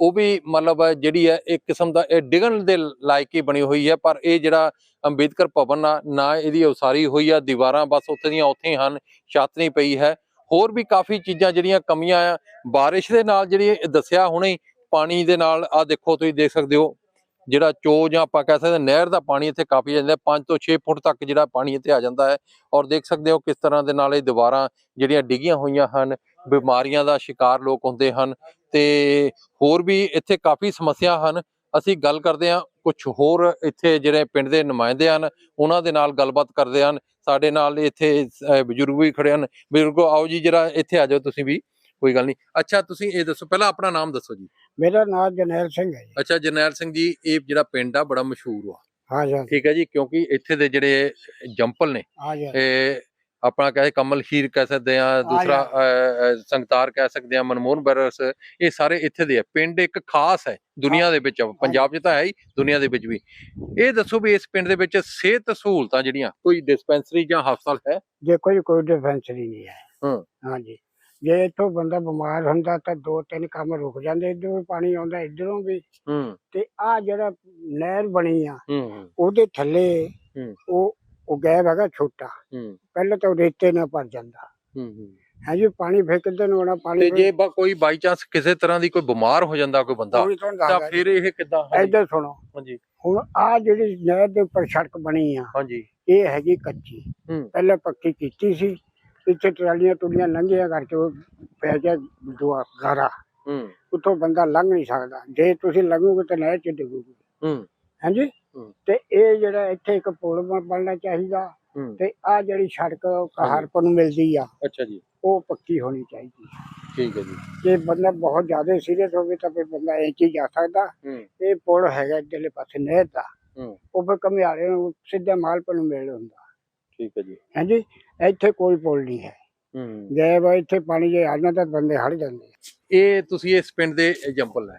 ਉਹ ਵੀ ਮਤਲਬ ਜਿਹੜੀ ਹੈ ਇੱਕ ਕਿਸਮ ਦਾ, ਇਹ ਡਿਗਣ ਦੇ ਲਾਇਕ ਹੀ ਬਣੀ ਹੋਈ ਹੈ, ਪਰ ਇਹ ਜਿਹੜਾ ਅੰਬੇਦਕਰ ਭਵਨ ਆ, ਨਾ ਇਹਦੀ ਉਸਾਰੀ ਹੋਈ ਆ, ਦੀਵਾਰਾਂ ਬਸ ਉੱਥੇ ਦੀਆਂ ਉੱਥੇ ਹੀ ਹਨ ਛੱਤ ਨਹੀਂ ਪਈ ਹੈ। ਹੋਰ ਵੀ ਕਾਫੀ ਚੀਜ਼ਾਂ ਜਿਹੜੀਆਂ ਕਮੀਆਂ ਆ, ਬਾਰਿਸ਼ ਦੇ ਨਾਲ ਜਿਹੜੀ ਦੱਸਿਆ ਹੁਣੇ ਪਾਣੀ ਦੇ ਨਾਲ ਆ ਦੇਖੋ ਤੁਸੀਂ ਦੇਖ ਸਕਦੇ ਹੋ, ਜਿਹੜਾ ਚੋ ਜਾਂ ਆਪਾਂ ਕਹਿ ਸਕਦੇ ਨਹਿਰ ਦਾ ਪਾਣੀ ਇੱਥੇ ਕਾਫੀ ਜਾਂਦਾ 5 ਤੋਂ 6 ਫੁੱਟ ਤੱਕ ਜਿਹੜਾ ਪਾਣੀ ਇੱਥੇ ਆ ਜਾਂਦਾ ਹੈ, ਔਰ ਦੇਖ ਸਕਦੇ ਹੋ ਕਿਸ ਤਰ੍ਹਾਂ ਦੇ ਨਾਲ ਇਹ ਦੀਵਾਰਾਂ ਜਿਹੜੀਆਂ ਡਿੱਗੀਆਂ ਹੋਈਆਂ ਹਨ ਬਿਮਾਰੀਆਂ ਦਾ ਸ਼ਿਕਾਰ ਲੋਕ ਹੁੰਦੇ ਹਨ ਤੇ ਹੋਰ ਵੀ ਇੱਥੇ ਕਾਫੀ ਸਮੱਸਿਆ ਹਨ। ਅਸੀਂ ਗੱਲ ਕਰਦੇ ਹਾਂ ਕੁਝ ਹੋਰ ਇੱਥੇ ਜਿਹੜੇ ਪਿੰਡ ਦੇ ਨੁਮਾਇੰਦੇ ਹਨ ਉਹਨਾਂ ਦੇ ਨਾਲ ਗੱਲਬਾਤ ਕਰਦੇ ਹਨ। ਸਾਡੇ ਨਾਲ ਇੱਥੇ ਬਜ਼ੁਰਗ ਵੀ ਖੜੇ ਹਨ। ਬਜ਼ੁਰਗੋ ਆਓ ਜੀ ਜਰਾ ਇੱਥੇ ਆ ਜਾਓ ਤੁਸੀਂ ਵੀ ਕੋਈ ਗੱਲ ਨਹੀਂ। ਅੱਛਾ ਤੁਸੀਂ ਇਹ ਦੱਸੋ ਪਹਿਲਾਂ ਆਪਣਾ ਨਾਮ ਦੱਸੋ ਜੀ। ਮੇਰਾ ਨਾਮ ਜਨੈਲ ਸਿੰਘ ਹੈ ਜੀ। ਅੱਛਾ ਜਰਨੈਲ ਸਿੰਘ ਜੀ ਇਹ ਜਿਹੜਾ ਪਿੰਡ ਆ ਬੜਾ ਮਸ਼ਹੂਰ ਆ। ਹਾਂ ਜੀ ਠੀਕ ਹੈ ਜੀ ਕਿਉਂਕਿ ਇੱਥੇ ਦੇ ਜਿਹੜੇ ਜੰਪਲ ਨੇ ਹਾਂ ਜੀ ਇਹ ਆਪਣਾ ਕਹੇ ਕਮਲ ਹੀਰ ਕਹਿ ਸਕਦੇ ਆ ਦੂਸਰਾ ਸੰਗਤਾਰ ਕਹਿ ਸਕਦੇ ਆ ਮਨਮੋਹਨ ਬਰਸ ਇਹ ਸਾਰੇ ਇੱਥੇ ਦੇ ਆ। ਪਿੰਡ ਇੱਕ ਖਾਸ ਹੈ ਦੁਨੀਆ ਦੇ ਵਿੱਚ ਪੰਜਾਬ 'ਚ ਤਾਂ ਹੈ ਹੀ ਦੁਨੀਆ ਦੇ ਵਿੱਚ ਵੀ। ਇਹ ਦੱਸੋ ਵੀ ਇਸ ਪਿੰਡ ਦੇ ਵਿੱਚ ਸਿਹਤ ਸਹੂਲਤਾਂ ਜਿਹੜੀਆਂ ਕੋਈ ਡਿਸਪੈਂਸਰੀ ਜਾਂ ਹਸਪਤਾਲ ਹੈ? ਜੇ ਕੋਈ ਕੋਈ ਡਿਫੈਂਸਰੀ ਨਹੀਂ ਹੈ। ਹਾਂ। ਹਾਂਜੀ। ਜੇ ਇੱਥੋਂ ਬੰਦਾ ਬਿਮਾਰ ਹੁੰਦਾ ਤਾਂ ਦੋ ਤਿੰਨ ਕੰਮ ਰੁਕ ਜਾਂਦੇ ਇੱਧਰੋਂ ਵੀ ਪਾਣੀ ਆਉਂਦਾ ਇੱਧਰੋਂ ਵੀ। ਹੂੰ। ਤੇ ਆ ਜਿਹੜਾ ਨਹਿਰ ਬਣੀ ਆ ਉਹਦੇ ਥੱਲੇ ਹੂੰ। ਉਹ ਉਹ ਗੈਬ ਹੈਗਾ ਛੋਟਾ। ਹੂੰ। ਪਹਿਲਾਂ ਤਾਂ ਉਹ ਰੇਤੇ ਨਾਲ ਭਰ ਜਾਂਦਾ। ਹੂੰ ਹੂੰ। ਹੈ ਜੀ ਪਾਣੀ ਕਿੱਧਰ ਨੂੰ ਆਉਣਾ ਪਾਣੀ ਤੇ ਜੇ ਬਾ- ਕੋਈ ਬਾਈ ਚਾਂਸ ਕਿਸੇ ਤਰ੍ਹਾਂ ਦੀ ਕੋਈ ਬਿਮਾਰ ਹੋ ਜਾਂਦਾ ਕੋਈ ਬੰਦਾ ਤਾਂ ਫਿਰ ਇਹ ਕਿੱਦਾਂ? ਇੱਧਰ ਸੁਣੋ। ਹਾਂਜੀ। ਹੁਣ ਆ ਜਿਹੜੀ ਨਹਿਰ ਦੇ ਉੱਪਰ ਸੜਕ ਬਣੀ ਆ ਹਾਂਜੀ। ਇਹ ਹੈਗੀ ਕੱਚੀ। ਪਹਿਲਾਂ ਪੱਕੀ ਕੀਤੀ ਸੀ ਪਿੱਛੇ ਟਰਾਲੀਆਂ ਟੁਲੀਆਂ ਲੰਘੀਆਂ ਕਰਕੇ ਉਹ ਪੈ ਗਿਆ ਦੁਆ ਗਾਰਾ। ਹੂੰ। ਉੱਥੋਂ ਬੰਦਾ ਲੰਘ ਨਹੀਂ ਸਕਦਾ। ਜੇ ਤੁਸੀਂ ਲੰਘੋਗੇ ਤਾਂ ਨਹਿਰ ਚ ਡਿੱਗੋਗੇ। ਹੂੰ। ਹਾਂਜੀ। ਤੇ ਇਹ ਜਿਹੜਾ ਇੱਥੇ ਇੱਕ ਪੁਲ ਬਣ- ਬਣਨਾ ਚਾਹੀਦਾ ਤੇ ਆ ਜਿਹੜੀ ਸੜਕ ਕਹਾਰਪੁਰ ਨੂੰ ਮਿਲਦੀ ਆ ਅੱਛਾ ਜੀ। ਉਹ ਪੱਕੀ ਹੋਣੀ ਚਾਹੀਦੀ ਠੀਕ ਹੈ ਜੀ। ਜੇ ਬੰਦਾ ਬਹੁਤ ਜ਼ਿਆਦਾ ਸੀਰੀਅਸ ਹੋਵੇ ਤਾਂ ਫਿਰ ਬੰਦਾ ਇਹ ਚੀਜ਼ ਜਾ ਸਕਦਾ। ਇਹ ਪੁਲ ਹੈਗਾ ਇੱਧਰਲੇ ਪਾਸੇ ਨਹਿਰ ਦਾ। ਉਹ ਫਿਰ ਕਮਿਆਰੇ ਨੂੰ ਸਿੱਧਾ ਮਾਲਪੁਰ ਨੂੰ ਮਿਲ ਹੁੰਦਾ। ਠੀਕ ਹੈ ਜੀ। ਹਾਂਜੀ ਇੱਥੇ ਕੋਈ ਪੁਲ ਨਹੀਂ ਹੈ। ਹੂੰ। ਜੇ ਵਾ ਇੱਥੇ ਪਾਣੀ ਜੇ ਆ ਜਾਂਦਾ ਤਾਂ ਬੰਦੇ ਹੜ ਜਾਂਦੇ ਇਹ ਤੁਸੀਂ ਇਸ ਪਿੰਡ ਦੇ ਐਗਜ਼ਾਮਪਲ ਹੈ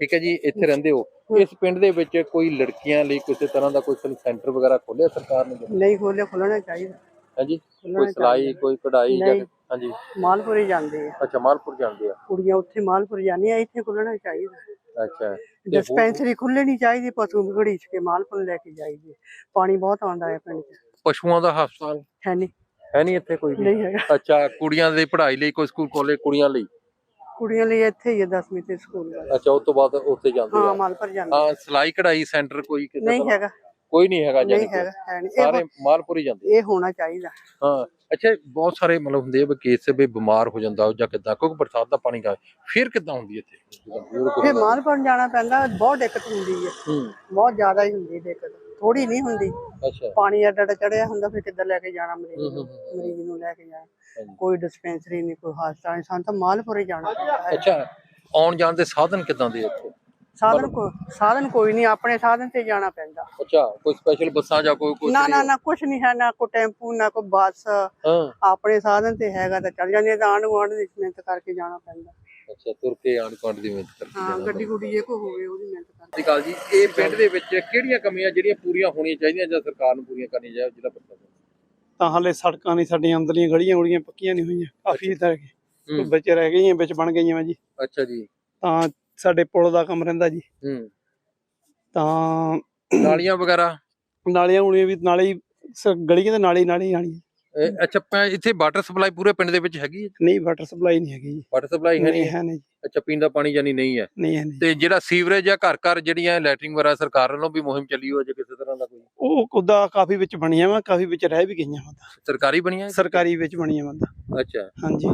ਠੀਕ ਹੈ ਜੀ ਇੱਥੇ ਰਹਿੰਦੇ ਹੋ। ਇਸ ਪਿੰਡ ਦੇ ਵਿੱਚ ਕੋਈ ਲੜਕੀਆਂ ਲਈ ਕਿਸੇ ਤਰ੍ਹਾਂ ਦਾ ਕੋਈ ਸੈਂਟਰ ਵਗੈਰਾ ਖੋਲਿਆ ਸਰਕਾਰ ਨੇ? ਨਹੀਂ ਖੋਲੇ ਖੁੱਲਣਾ ਚਾਹੀਦਾ। ਹਾਂਜੀ? ਕੋਈ ਸਿਲਾਈ। ਕੋਈ ਕਢਾਈ ਜਾਂ। ਹਾਂਜੀ। ਮਾਲਪੁਰੇ ਜਾਂਦੇ ਆ। ਅੱਛਾ ਮਾਲਪੁਰ ਜਾਂਦੇ ਆ। ਕੁੜੀਆਂ ਉੱਥੇ ਮਾਲਪੁਰ ਜਾਂਦੀਆਂ ਇੱਥੇ ਖੁੱਲਣਾ ਚਾਹੀਦਾ। ਅੱਛਾ। ਡਿਸਪੈਂਸਰੀ ਖੁੱਲਣੀ ਚਾਹੀਦੀ ਪਸ਼ੂ ਘੜੀ ਚ ਕੇ ਮਾਲਪੁਰ ਲੈ ਕੇ ਜਾਈਦੇ ਪਾਣੀ ਬਹੁਤ ਆਉਂਦਾ ਹੈ ਪਿੰਡ ਚ। ਪਸ਼ੂਆਂ ਦਾ ਹਸਪਤਾਲ? ਹੈ ਨਹੀਂ ਹੈ ਨਹੀਂ ਇੱਥੇ ਕੋਈ ਨਹੀਂ ਹੈਗਾ। ਅੱਛਾ ਕੁੜੀਆਂ ਦੀ ਪੜ੍ਹਾਈ ਲਈ ਕੋਈ ਸਕੂਲ ਕਾਲਜ ਕੁੜੀਆਂ ਲਈ? ਕੁੜੀਆਂ ਲਈ ਇੱਥੇ ਹੀ ਹੈ 10ਵੀਂ ਤੇ ਸਕੂਲ ਦਾ ਅੱਛਾ ਉਸ ਤੋਂ ਬਾਅਦ ਉੱਥੇ ਜਾਂਦੇ ਹਾਂ ਆ। ਮਾਲਪੁਰ ਜਾਂਦੇ ਹਾਂ ਸਿਲਾਈ ਕਢਾਈ ਸੈਂਟਰ ਕੋਈ ਕਿਸੇ ਨਹੀਂ? ਹੈਗਾ। ਕੋਈ ਨਹੀਂ ਹੈਗਾ ਨਹੀਂ। ਹੈਗਾ ਹੈ ਨਹੀਂ। ਸਾਰੇ ਮਾਲਪੁਰ ਹੀ ਜਾਂਦੇ ਇਹ ਹੋਣਾ ਚਾਹੀਦਾ। ਹਾਂ ਅੱਛਾ ਬਹੁਤ ਸਾਰੇ ਮਤਲਬ ਹੁੰਦੇ ਆ ਵੀ ਕੇਸ ਵੀ ਬਿਮਾਰ ਹੋ ਜਾਂਦਾ ਜਾਂ ਕਿੱਦਾਂ ਕਿਉਂਕਿ ਬਰਸਾਤ ਦਾ ਪਾਣੀ ਦਾ ਫਿਰ ਕਿੱਦਾਂ ਹੁੰਦੀ ਇੱਥੇ? ਜਿੱਦਾਂ ਬਜ਼ੁਰਗ ਫਿਰ ਹੁੰਦਾ। ਮਾਲਪੁਰ ਜਾਣਾ ਪੈਂਦਾ ਬਹੁਤ ਦਿੱਕਤ ਹੁੰਦੀ ਹੈ। ਹੂੰ। ਬਹੁਤ ਜ਼ਿਆਦਾ ਹੀ ਹੁੰਦੀ ਦਿੱਕਤ। ਥੋੜੀ ਨਹੀਂ ਹੁੰਦੀ। ਅੱਛਾ। ਪਾਣੀ ਐਡਾ ਐਡਾ ਚੜਿਆ ਹੁੰਦਾ ਫਿਰ ਕਿੱਦਾਂ ਲੈ ਕੇ ਜਾਣਾ ਮਰੀਜ਼ ਨੂੰ। ਮਰੀਜ਼ ਨੂੰ ਲੈ ਕੇ ਜਾਣਾ। ਕੋਈ ਡਿਸਪੈਂਸਰੀ ਨਹੀਂ ਕੋਈ ਹਸਪਤਾਲ ਨਹੀਂ ਸਾਨੂੰ ਤਾਂ ਮਾਲਪੁਰੇ ਜਾਣਾ ਪੈਂਦਾ ਹੈ। ਅੱਛਾ ਆਉਣ ਜਾਣ ਦੇ ਸਾਧਨ ਕਿੱਦਾਂ ਦੇ ਇੱਥੇ? ਸਾਧਨ ਕੋ ਸਾਧਨ ਕੋਈ ਨਹੀਂ ਆਪਣੇ ਸਾਧਨ ਤੇ ਜਾਣਾ ਪੈਂਦਾ। ਅੱਛਾ ਕੋਈ ਸਪੈਸ਼ਲ ਬੱਸਾਂ ਜਾਂ ਕੋਈ ਕੋਈ ਨਾ ਨਾ ਨਾ ਕੁਛ ਨਹੀਂ ਹੈ ਨਾ ਕੋਈ ਟੈਂਪੂ ਨਾ ਕੋਈ ਬੱਸ। ਆਪਣੇ ਸਾਧਨ ਤੇ ਹੈਗਾ ਤਾਂ ਚੱਲ ਜਾਂਦੇ ਤਾਂ ਆਂਢ ਗੁਆਂਢ ਦੀ ਮਿਹਨਤ ਕਰਕੇ ਜਾਣਾ ਪੈਂਦਾ। ਅੱਛਾ ਤੁਰ ਕੇ ਆਣ ਕਾਂਡ ਦੀ ਮਿਹਨਤ ਕਰਕੇ ਹਾਂ ਗੱਡੀ ਗੁੱਡੀ ਜੇ ਕੋ ਹੋਵੇ ਉਹਦੀ ਮਿਹਨਤ ਸ਼੍ਰੀ ਅਕਾਲ ਜੀ ਇਹ ਪਿੰਡ ਦੇ ਵਿੱਚ ਕਿਹੜੀਆਂ ਕਮੀਆਂ ਜਿਹੜੀਆਂ ਪੂਰੀਆਂ ਹੋਣੀਆਂ ਚਾਹੀਦੀਆਂ ਜਾਂ ਸਰਕਾਰ ਨੂੰ ਪੂਰੀਆਂ ਕਰਨੀਆਂ ਚਾਹੀਦੀਆਂ ਜ਼ਿਲ੍ਹਾ ਪ੍ਰਸ਼ਾਸਨ ਤਾਂ ਹਾਲੇ ਸੜਕਾਂ ਨਹੀਂ ਸਾਡੀਆਂ ਅੰਦਰਲੀਆਂ ਗਲੀਆਂ ਗੁਲੀਆਂ ਪੱਕੀਆਂ ਨਹੀਂ ਹੋਈਆਂ ਕਾਫੀ ਤਰ੍ਹਾਂ ਹੂੰ। ਵਿੱਚ ਰਹਿ ਗਈਆਂ ਵਿੱਚ ਬਣ ਗਈਆਂ ਵਾ ਜੀ। ਅੱਛਾ ਜੀ। ਤਾਂ ਸਾਡੇ ਪੁਲ ਦਾ ਕੰਮ ਰਹਿੰਦਾ ਜੀ। ਹੂੰ। ਤਾਂ ਨਾਲੀਆਂ ਵਗੈਰਾ? ਨਾਲੀਆਂ ਹੁਣੀਆਂ ਵੀ ਨਾਲੇ ਗਲੀਆਂ ਦੇ ਨਾਲੇ ਨਾਲੇ ਹੀ ਆਣੀ ਇਹ ਅੱਛਾ ਪ- ਇੱਥੇ ਵਾਟਰ ਸਪਲਾਈ ਪੂਰੇ ਪਿੰਡ ਦੇ ਵਿੱਚ ਹੈਗੀ ਹੈ? ਨਹੀਂ ਵਾਟਰ ਸਪਲਾਈ ਨਹੀਂ ਹੈਗੀ ਜੀ। ਵਾਟਰ ਸਪਲਾਈ ਹੈ ਨਹੀਂ ਨਹੀਂ? ਹੈ ਨਹੀਂ ਜੀ, ਅੱਛਾ ਪੀਣ ਦਾ ਪਾਣੀ ਜਾਨੀ ਨਹੀਂ ਹੈ। ਨਹੀਂ ਹੈ ਨਹੀਂ। ਤੇ ਜਿਹੜਾ ਸੀਵਰੇਜ ਜਾਂ ਘਰ ਘਰ ਜਿਹੜੀਆਂ ਲੈਟਰਿੰਗ ਵਗੈਰਾ ਸਰਕਾਰ ਵੱਲੋਂ ਵੀ ਮੁਹਿੰਮ ਚੱਲੀ ਹੋਈ ਹੈ ਜੇ ਕਿਸੇ ਤਰ੍ਹਾਂ ਦਾ ਕੋਈ? ਉਹ ਕੁਦਾ ਕਾਫੀ ਵਿੱਚ ਬਣੀਆਂ ਵਾ ਕਾਫੀ ਵਿੱਚ ਰਹਿ ਵੀ ਗਈਆਂ ਵਾ। ਸਰਕਾਰੀ ਬਣੀਆਂ ਹੈ? ਸਰਕਾਰੀ ਵਿੱਚ ਬਣੀਆਂ ਵਾ। ਅੱਛਾ। ਹਾਂਜੀ।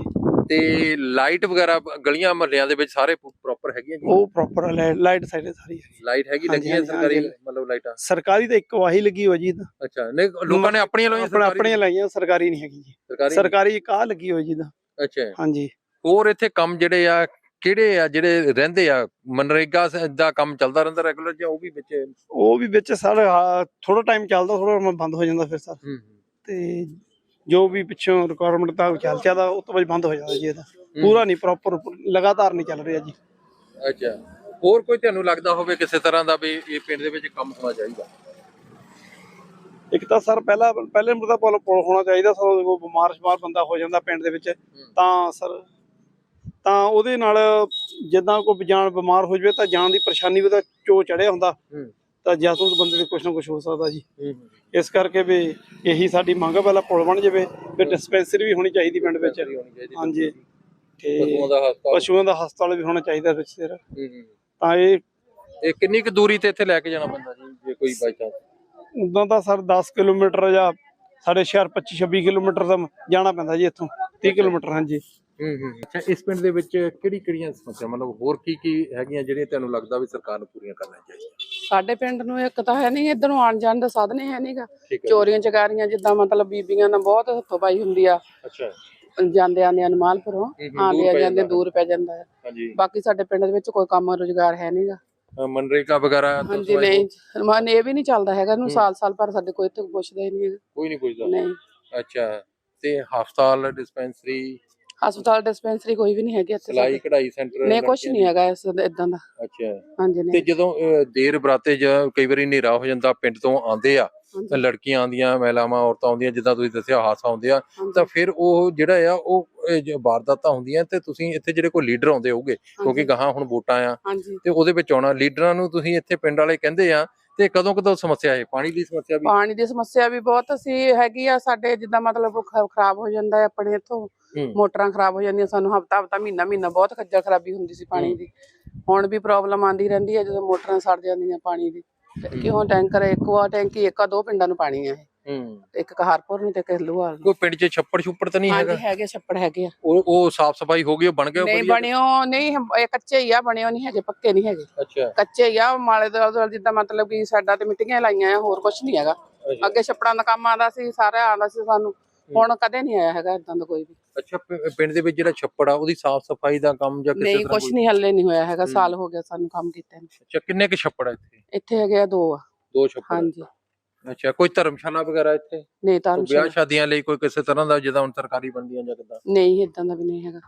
ਤੇ ਲਾਈਟ ਵਗੈਰਾ ਗਲੀਆਂ ਮਹੱਲਿਆਂ ਦੇ ਵਿੱਚ ਸਾਰੇ ਪ੍ਰੋਪਰ ਹੈਗੀਆਂ ਜੀ? ਉਹ ਪ੍ਰੋਪਰ ਲਾਈਟ ਸਾਈਡ ਸਾਰੀ। ਲਾਈਟ ਹੈਗੀ ਲੱਗੀ ਹੈ ਸਰਕਾਰੀ। ਮਤਲਬ ਲਾਈਟਾਂ? ਸਰਕਾਰੀ ਤਾਂ ਇੱਕ ਵਾਹੀ ਲੱਗੀ ਹੋਈ ਜੀ। ਅੱਛਾ ਨਹੀਂ ਲੋਕਾਂ ਨੇ ਆਪਣੀਆਂ ਲਾਈਆਂ ਆਪਣਾ ਆਪਣੀਆਂ ਲਾਈਆਂ ਸਰਕਾਰੀ ਨਹੀਂ ਹੈਗੀ ਜੀ। ਸਰਕਾਰੀ ਇੱਕ ਆਹ ਲੱਗੀ ਹੋਈ ਜੀ ਤਾਂ। ਅੱਛਾ। ਹਾਂਜੀ। ਹੋਰ ਇੱਥੇ ਕੰਮ ਜਿਹੜੇ ਆ ਕਿਹੜੇ ਆ ਜਿਹੜੇ ਰਹਿੰਦੇ ਆ? ਮਨਰੇਗਾ ਦਾ ਕੰਮ ਚੱਲਦਾ ਰਹਿੰਦਾ ਰੈਗੂਲਰ ਜਾਂ ਉਹ ਵੀ ਵਿੱਚ? ਉਹ ਵੀ ਵਿੱਚ ਸਰ ਥੋੜਾ ਟਾਈਮ ਚੱਲਦਾ ਥੋੜਾ ਬੰਦ ਹੋ ਜਾਂਦਾ ਫਿਰ ਸਰ। ਤੇ ਜੋ ਵੀ ਪਿੱਛੋਂ ਰਿਕੁਆਇਰਮੈਂਟ ਤਾਂ ਚੱਲ ਚੱਲਦਾ ਉਹ ਤੋਂ ਬਾਅਦ ਬੰਦ ਹੋ ਜਾਂਦਾ ਜੀ ਇਹਦਾ। ਪੂਰਾ ਨਹੀਂ ਪ੍ਰੋਪਰ ਲਗਾਤਾਰ ਨਹੀਂ ਚੱਲ ਰਿਹਾ ਜੀ। ਅੱਛਾ। ਹੋਰ ਕੋਈ ਤੁਹਾਨੂੰ ਲੱਗਦਾ ਹੋਵੇ ਕਿਸੇ ਤਰ੍ਹਾਂ ਦਾ ਵੀ ਇਹ ਪਿੰਡ ਦੇ ਵਿੱਚ ਕੰਮ ਹੋਣਾ ਚਾਹੀਦਾ? ਇੱਕ ਤਾਂ ਸਰ ਪਹਿਲਾ ਪਹਿਲੇ ਨੰਬਰ ਦਾ ਪੁਲ ਪੁਲ ਹੋਣਾ ਚਾਹੀਦਾ ਸਰ ਉਹ ਬਿਮਾਰ ਸ਼ਮਾਰ ਬੰਦਾ ਹੋ ਜਾਂਦਾ ਪਿੰਡ ਦੇ ਵਿੱਚ। ਤਾਂ ਸਰ ਤਾਂ ਉਹਦੇ ਨਾਲ ਜਿੱਦਾਂ ਕੋਈ ਜਾਨ ਬਿਮਾਰ ਹੋ ਜਵੇ ਤਾਂ ਜਾਨ ਦੀ ਪਰੇਸ਼ਾਨੀ ਉਹਦਾ ਚੋ ਚੜਿਆ ਹੁੰਦਾ। ਤਾਂ ਜਾਸੂਸ ਬੰਦੇ ਦੇ ਕੁਛ ਨਾ ਕੁਛ ਹੋ ਸਕਦਾ ਜੀ। ਹੂੰ। ਇਸ ਕਰਕੇ ਵੀ ਇਹੀ ਸਾਡੀ ਮੰਗ ਪਹਿਲਾਂ ਪੁਲ ਬਣ ਜਾਵੇ ਤੇ ਡਿਸਪੈਂਸਰੀ ਵੀ ਹੋਣੀ ਚਾਹੀਦੀ ਪਿੰਡ ਵਿੱਚ। ਹਾਂਜੀ। ਪਸ਼ੂਆਂ ਤੇ ਦਾ ਹਸਪਤਾਲ। ਪਸ਼ੂਆਂ ਦਾ ਹਸਪਤਾਲ ਵੀ ਹੋਣਾ ਚਾਹੀਦਾ ਵਿੱਚ ਸਿਰ। ਹੂੰ, ਹੂੰ। ਤਾਂ ਇਹ ਇਹ ਕਿੰਨੀ ਕੁ ਦੂਰੀ ਤੇ ਇੱਥੇ ਲੈ ਕੇ ਜਾਣਾ ਪੈਂਦਾ ਜੀ ਜੇ ਕੋਈ ਬਾਈ ਚਾਂਸ ਉਦਾਂ ਤਾਂ ਸਰ 10 ਕਿਲੋਮੀਟਰ ਜਾਂ ਸਾਡੇ ਸ਼ਹਿਰ 25 26 ਕਿਲੋਮੀਟਰ ਦਾ ਜਾਣਾ ਪੈਂਦਾ ਜੀ ਇੱਥੋਂ 30 ਕਿਲੋਮੀਟਰ ਹਾਂਜੀ। ਹੂੰ ਹੂੰ ਅੱਛਾ ਇਸ ਪਿੰਡ ਦੇ ਵਿੱਚ ਕਿਹੜੀ ਕਿਹੜੀਆਂ ਸਮੱਸਿਆ ਮਤਲਬ ਹੋਰ ਕੀ ਕੀ ਹੈਗੀਆਂ ਜਿਹੜੀਆਂ ਤੁਹਾਨੂੰ ਲੱਗਦਾ ਵੀ ਸਰਕਾਰ ਨੂੰ ਪੂਰੀਆਂ ਕਰਨੀਆਂ ਚਾਹੀਦੀਆਂ? ਸਾਡੇ ਪਿੰਡ ਨੂੰ ਇੱਕ ਤਾਂ ਹੈ ਨਹੀਂ ਇਧਰੋਂ ਆਣ ਜਾਣ ਦਾ ਸਾਧਨ ਹੀ ਹੈ ਨਹੀਂਗਾ ਚੋਰੀਆਂ ਚਕਾਰੀਆਂ ਜਿੱਦਾਂ ਮਤਲਬ ਬੀਬੀਆਂ ਨਾਲ ਬਹੁਤ ਹੱਥੋਂ ਪਾਈ ਹੁੰਦੀ ਆ। ਅੱਛਾ। ਜਾਂਦੇ ਆਂਦੇ ਅਨਮਾਲਪੁਰੋਂ ਆਂਦੇ ਜਾਂਦੇ। ਦੂਰ ਪੈ ਜਾਂਦਾ ਹੈ ਹਾਂਜੀ। ਬਾਕੀ ਸਾਡੇ ਪਿੰਡ ਦੇ ਵਿੱਚ ਕੋਈ ਕੰਮ ਰੋਜ਼ਗਾਰ ਹੈ ਨਹੀਂਗਾ ਮਨਰੇਗਾ ਵਗੈਰਾ ਹਾਂਜੀ ਨਹੀਂ ਮਨ ਇਹ ਵੀ ਨਹੀਂ ਚੱਲਦਾ ਹੈਗਾ ਨੂੰ ਹੂੰ। ਸਾਲ ਸਾਲ ਪਰ ਸਾਡੇ ਕੋਈ ਇੱਥੇ ਪੁੱਛਦਾ ਹੀ ਨਹੀਂ। ਕੋਈ ਨਹੀਂ ਪੁੱਛਦਾ। ਨਹੀਂ। ਅੱਛਾ ਤੇ ਹਸਪਤਾਲ ਡਿਸਪੈਂਸਰੀ ਹਸਪਤਾਲ ਡਿਸਪੈਂਸਰੀ ਕੋਈ ਵੀ ਨਹੀਂ ਹੈਗੀ ਇੱਥੇ ਸਿਲਾਈ। ਕਢਾਈ ਸੈਂਟਰ ਨਹੀਂ ਕੁਝ ਨਹੀਂ ਹੈਗਾ ਇਸ ਇਦਾਂ ਦਾ। ਅੱਛਾ। ਹਾਂਜੀ ਤੇ ਨਹੀਂ ਜਦੋਂ ਅਹ, ਦੇਰ ਬਰਾਤੇ ਜਾਂ ਕਈ ਵਾਰੀ ਹਨੇਰਾ ਹੋ ਜਾਂਦਾ ਪਿੰਡ ਤੋਂ ਆਉਂਦੇ ਆ ਹਾਂਜੀ, ਲੜਕੀਆਂ ਆਉਂਦੀਆਂ ਮਹਿਲਾਵਾਂ ਔਰਤਾਂ ਆਉਂਦੀਆਂ ਜਿੱਦਾਂ ਤੁਸੀਂ ਦੱਸਿਆ ਹਾਦਸਾ ਆਉਂਦੇ ਆ ਤਾਂ ਫਿਰ ਉਹ ਜਿਹੜਾ ਆ ਉਹ ਇਹ ਜੋ ਵਾਰਦਾਤਾਂ ਹੁੰਦੀਆਂ ਤੇ ਤੁਸੀਂ ਇੱਥੇ ਜਿਹੜੇ ਕੋਈ ਲੀਡਰ ਆਉਂਦੇ ਹੋਗੇ ਕਿਉਂਕਿ ਗਾਹਾਂ ਹੁਣ ਵੋਟਾਂ ਆ ਹਾਂਜੀ। ਤੇ ਉਹਦੇ ਵਿੱਚ ਆਉਣਾ ਲੀਡਰਾਂ ਨੂੰ ਤੁਸੀਂ ਇੱਥੇ ਪਿੰਡ ਵਾਲੇ ਕਹਿੰਦੇ ਆ ਤੇ ਕਦੋਂ ਕਦੋਂ ਸਮੱਸਿਆ ਹੈ ਪਾਣੀ ਦੀ ਸਮੱਸਿਆ ਵੀ? ਪਾਣੀ ਦੀ ਸਮੱਸਿਆ ਵੀ ਬਹੁਤ ਅਸੀਂ ਹੈਗੀ ਆ ਸਾਡੇ ਜਿੱਦਾਂ ਮਤਲਬ ਖਰਾਬ ਹੋ ਜਾਂਦਾ ਹੈ ਆਪਣੇ ਇੱਥੋਂ। ਹੂੰ। ਮੋਟਰਾਂ ਖਰਾਬ ਹੋ ਜਾਂਦੀਆਂ ਸਾਨੂੰ ਹਫਤਾ ਹਫਤਾ ਮਹੀਨਾ ਮਹੀਨਾ ਬਹੁਤ ਖੱਜਲ ਖਰਾਬੀ ਹੁੰਦੀ ਸੀ ਪਾਣੀ ਦੀ। ਹੁਣ ਵੀ ਪ੍ਰੋਬਲਮ ਆਂਦੀ ਰਹਿੰਦੀ ਹੈ ਜਦੋਂ ਮੋਟਰਾਂ ਸੜ ਜਾਂਦੀਆਂ ਪਾਣੀ ਦੀ। ਕਿਉਂ ਟੈਂਕਰ ਇੱਕੋ ਆ ਟੈਂਕੀ ਇੱਕ ਦੋ ਪਿੰਡਾਂ ਨੂੰ ਪਾਣੀ ਇਹ। ਹੂੰ। ਇੱਕ ਕਹਾਰਪੁਰ ਨੂੰ ਤੇ ਇੱਕ ਹਲੂਵਾਲ ਨੂੰ। ਕੋਈ ਪਿੰਡ 'ਚ ਛੱਪੜ ਛੁੱਪੜ ਤਾਂ ਨਹੀਂ ਹੈਗਾ ਹਾਂਜੀ ਹੈਗੇ? ਛੱਪੜ ਹੈਗੇ ਆ। ਉਹ ਉਹ ਸਾਫ਼ ਸਫ਼ਾਈ ਹੋ ਗਈ ਉਹ ਬਣ ਗਿਆ ਨਹੀਂ ਵਧੀਆ? ਬਣਿਓ ਨਹੀਂ ਹਮ- ਇਹ ਕੱਚੇ ਹੀ ਆ ਬਣਿਓ ਨਹੀਂ ਹੈਗੇ ਪੱਕੇ ਨਹੀਂ ਹੈਗੇ। ਅੱਛਾ। ਕੱਚੇ ਹੀ ਆ ਮਾਲੇ ਦੇ ਦੁਆਲੇ ਜਿੱਦਾਂ ਮਤਲਬ ਕਿ ਸਾਡਾ ਤੇ ਮਿੱਟੀਆਂ ਲਾਈਆਂ ਆ ਹੋਰ ਕੁਝ ਨਹੀਂ ਹੈਗਾ। ਅੱਛਾ। ਅੱਗੇ ਛੱਪੜਾਂ ਦਾ ਕੰਮ ਆਉਂਦਾ ਸੀ ਸਾਰਾ ਆਉਂਦਾ ਸੀ ਸਾਨੂੰ। ਹੁਣ ਕਦੇ ਨਹੀਂ ਆਇਆ ਹੈਗਾ ਇਦਾਂ ਦਾ ਕੋਈ ਵੀ। ਅੱਛਾ ਪਿ- ਪਿੰਡ ਦੇ ਵਿੱਚ ਜਿਹੜਾ ਛੱਪੜ ਆ ਉਹਦੀ ਸਾਫ਼ ਸਫ਼ਾਈ ਦਾ ਕੰਮ ਜਾਂ ਕਿਸੇ ਨਹੀਂ ਤਰ੍ਹਾਂ ਕੁਝ ਕੋਈ- ਨਹੀਂ ਹੱਲੇ ਨਹੀਂ ਹੋਇਆ ਹੈਗਾ। ਸਾਲ ਹੋ ਗਿਆ ਸਾਨੂੰ ਕੰਮ ਕੀਤੇ ਨੂੰ। ਅੱਛਾ ਕਿੰਨੇ ਕੁ ਛੱਪੜ ਆ ਇੱਥੇ? ਇੱਥੇ ਹੈਗੇ ਆ ਦੋ ਆ। ਦੋ ਛੱਪੜ ਆ। ਹਾਂਜੀ। ਅੱਛਾ ਕੋਈ ਧਰਮਸ਼ਾਲਾ ਵਗੈਰਾ ਇੱਥੇ? ਨਹੀਂ ਤਾਂ ਕੋਈ ਵਿਆਹ ਸ਼ਾਦੀਆਂ ਲਈ ਕੋਈ ਕਿਸੇ ਤਰ੍ਹਾਂ ਦਾ ਜਿੱਦਾਂ ਹੁਣ ਸਰਕਾਰੀ ਬਣਦੀਆਂ ਜਾਂ ਕਿੱਦਾਂ? ਨਹੀਂ ਇਦਾਂ ਦਾ ਵੀ ਨਹੀਂ ਹੈਗਾ।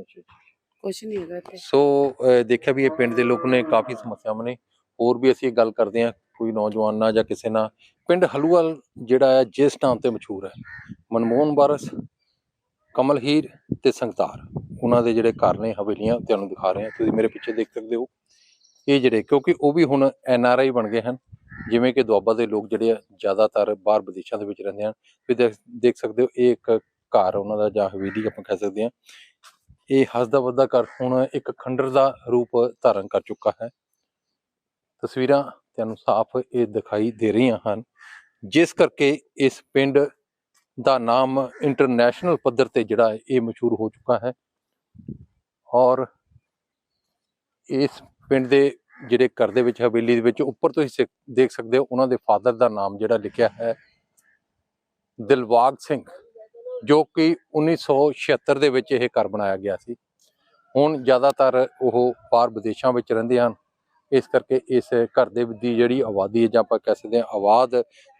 ਅੱਛਾ ਕੁਝ ਨਹੀਂ ਹੈਗਾ ਇੱਥੇ। ਸੋ ਅਹ, ਦੇਖਿਆ ਵੀ ਇਹ ਪਿੰਡ ਦੇ ਲੋਕ ਨੇ ਕਾਫੀ ਸਮੱਸਿਆਵਾਂ ਨੇ। ਹੋਰ ਵੀ ਅਸੀਂ ਗੱਲ ਕਰਦੇ ਹਾਂ ਕੋਈ ਨੌਜਵਾਨ ਨਾਲ ਜਾਂ ਕਿਸੇ ਨਾਲ ਪਿੰਡ ਹਲੂਵਾਲ ਜਿਹੜਾ ਹੈ ਜਿਸ ਨਾਮ ਤੇ ਮਸ਼ਹੂਰ ਹੈ ਮਨਮੋਹਨ ਵਾਰਸ ਕਮਲ ਹੀਰ ਤੇ ਸੰਗਤਾਰ। ਉਹਨਾਂ ਦੇ ਜਿਹੜੇ ਘਰ ਨੇ ਹਵੇਲੀਆਂ ਤੁਹਾਨੂੰ ਦਿਖਾ ਰਹੇ ਹਾਂ। ਤੁਸੀਂ ਮੇਰੇ ਪਿੱਛੇ ਦੇਖ ਸਕਦੇ ਹੋ। ਇਹ ਜਿਹੜੇ ਕਿਉਂਕਿ ਉਹ ਵੀ ਹੁਣ ਐਨ ਆਰ ਆਈ ਬਣ ਗਏ ਹਨ। ਜਿਵੇਂ ਕਿ ਦੁਆਬਾ ਦੇ ਲੋਕ ਜਿਹੜੇ ਆ ਜ਼ਿਆਦਾਤਰ ਬਾਹਰ ਵਿਦੇਸ਼ਾਂ ਦੇ ਵਿੱਚ ਰਹਿੰਦੇ ਹਨ ਤੁਸੀਂ ਦੇਖ- ਦੇਖ ਸਕਦੇ ਹੋ ਇਹ ਇੱਕ ਘਰ ਉਹਨਾਂ ਦਾ ਜਾਂ ਹਵੇਲੀ ਆਪਾਂ ਕਹਿ ਸਕਦੇ ਹਾਂ। ਇਹ ਹੱਸਦਾ ਵੱਧਦਾ ਘਰ ਹੁਣ ਇੱਕ ਖੰਡਰ ਦਾ ਰੂਪ ਧਾਰਨ ਕਰ ਚੁੱਕਾ ਹੈ। ਤਸਵੀਰਾਂ ਤੁਹਾਨੂੰ ਸਾਫ਼ ਇਹ ਦਿਖਾਈ ਦੇ ਰਹੀਆਂ ਹਨ, ਜਿਸ ਕਰਕੇ ਇਸ ਪਿੰਡ ਦਾ ਨਾਮ ਇੰਟਰਨੈਸ਼ਨਲ ਪੱਧਰ ਤੇ ਜਿਹੜਾ ਹੈ ਇਹ ਮਸ਼ਹੂਰ ਹੋ ਚੁੱਕਾ ਹੈ। ਔਰ ਇਸ ਪਿੰਡ ਦੇ ਜਿਹੜੇ ਘਰ ਦੇ ਵਿੱਚ ਹਵੇਲੀ ਦੇ ਵਿੱਚ ਉੱਪਰ ਤੁਸੀਂ ਸਿ- ਦੇਖ ਸਕਦੇ ਹੋ, ਉਹਨਾਂ ਦੇ ਫਾਦਰ ਦਾ ਨਾਮ ਜਿਹੜਾ ਲਿਖਿਆ ਹੈ ਦਿਲਵਾਗ ਸਿੰਘ, ਜੋ ਕਿ 1976 ਦੇ ਵਿੱਚ ਇਹ ਘਰ ਬਣਾਇਆ ਗਿਆ ਸੀ। ਹੁਣ ਜ਼ਿਆਦਾਤਰ ਉਹ ਬਾਹਰ ਵਿਦੇਸ਼ਾਂ ਵਿੱਚ ਰਹਿੰਦੇ ਹਨ। ਇਸ ਕਰਕੇ ਇਸ ਘਰ ਦੇ ਦੀ ਜਿਹੜੀ ਆਬਾਦੀ ਹੈ ਜਾਂ ਆਪਾਂ ਕਹਿ ਸਕਦੇ ਹਾਂ ਆਬਾਦ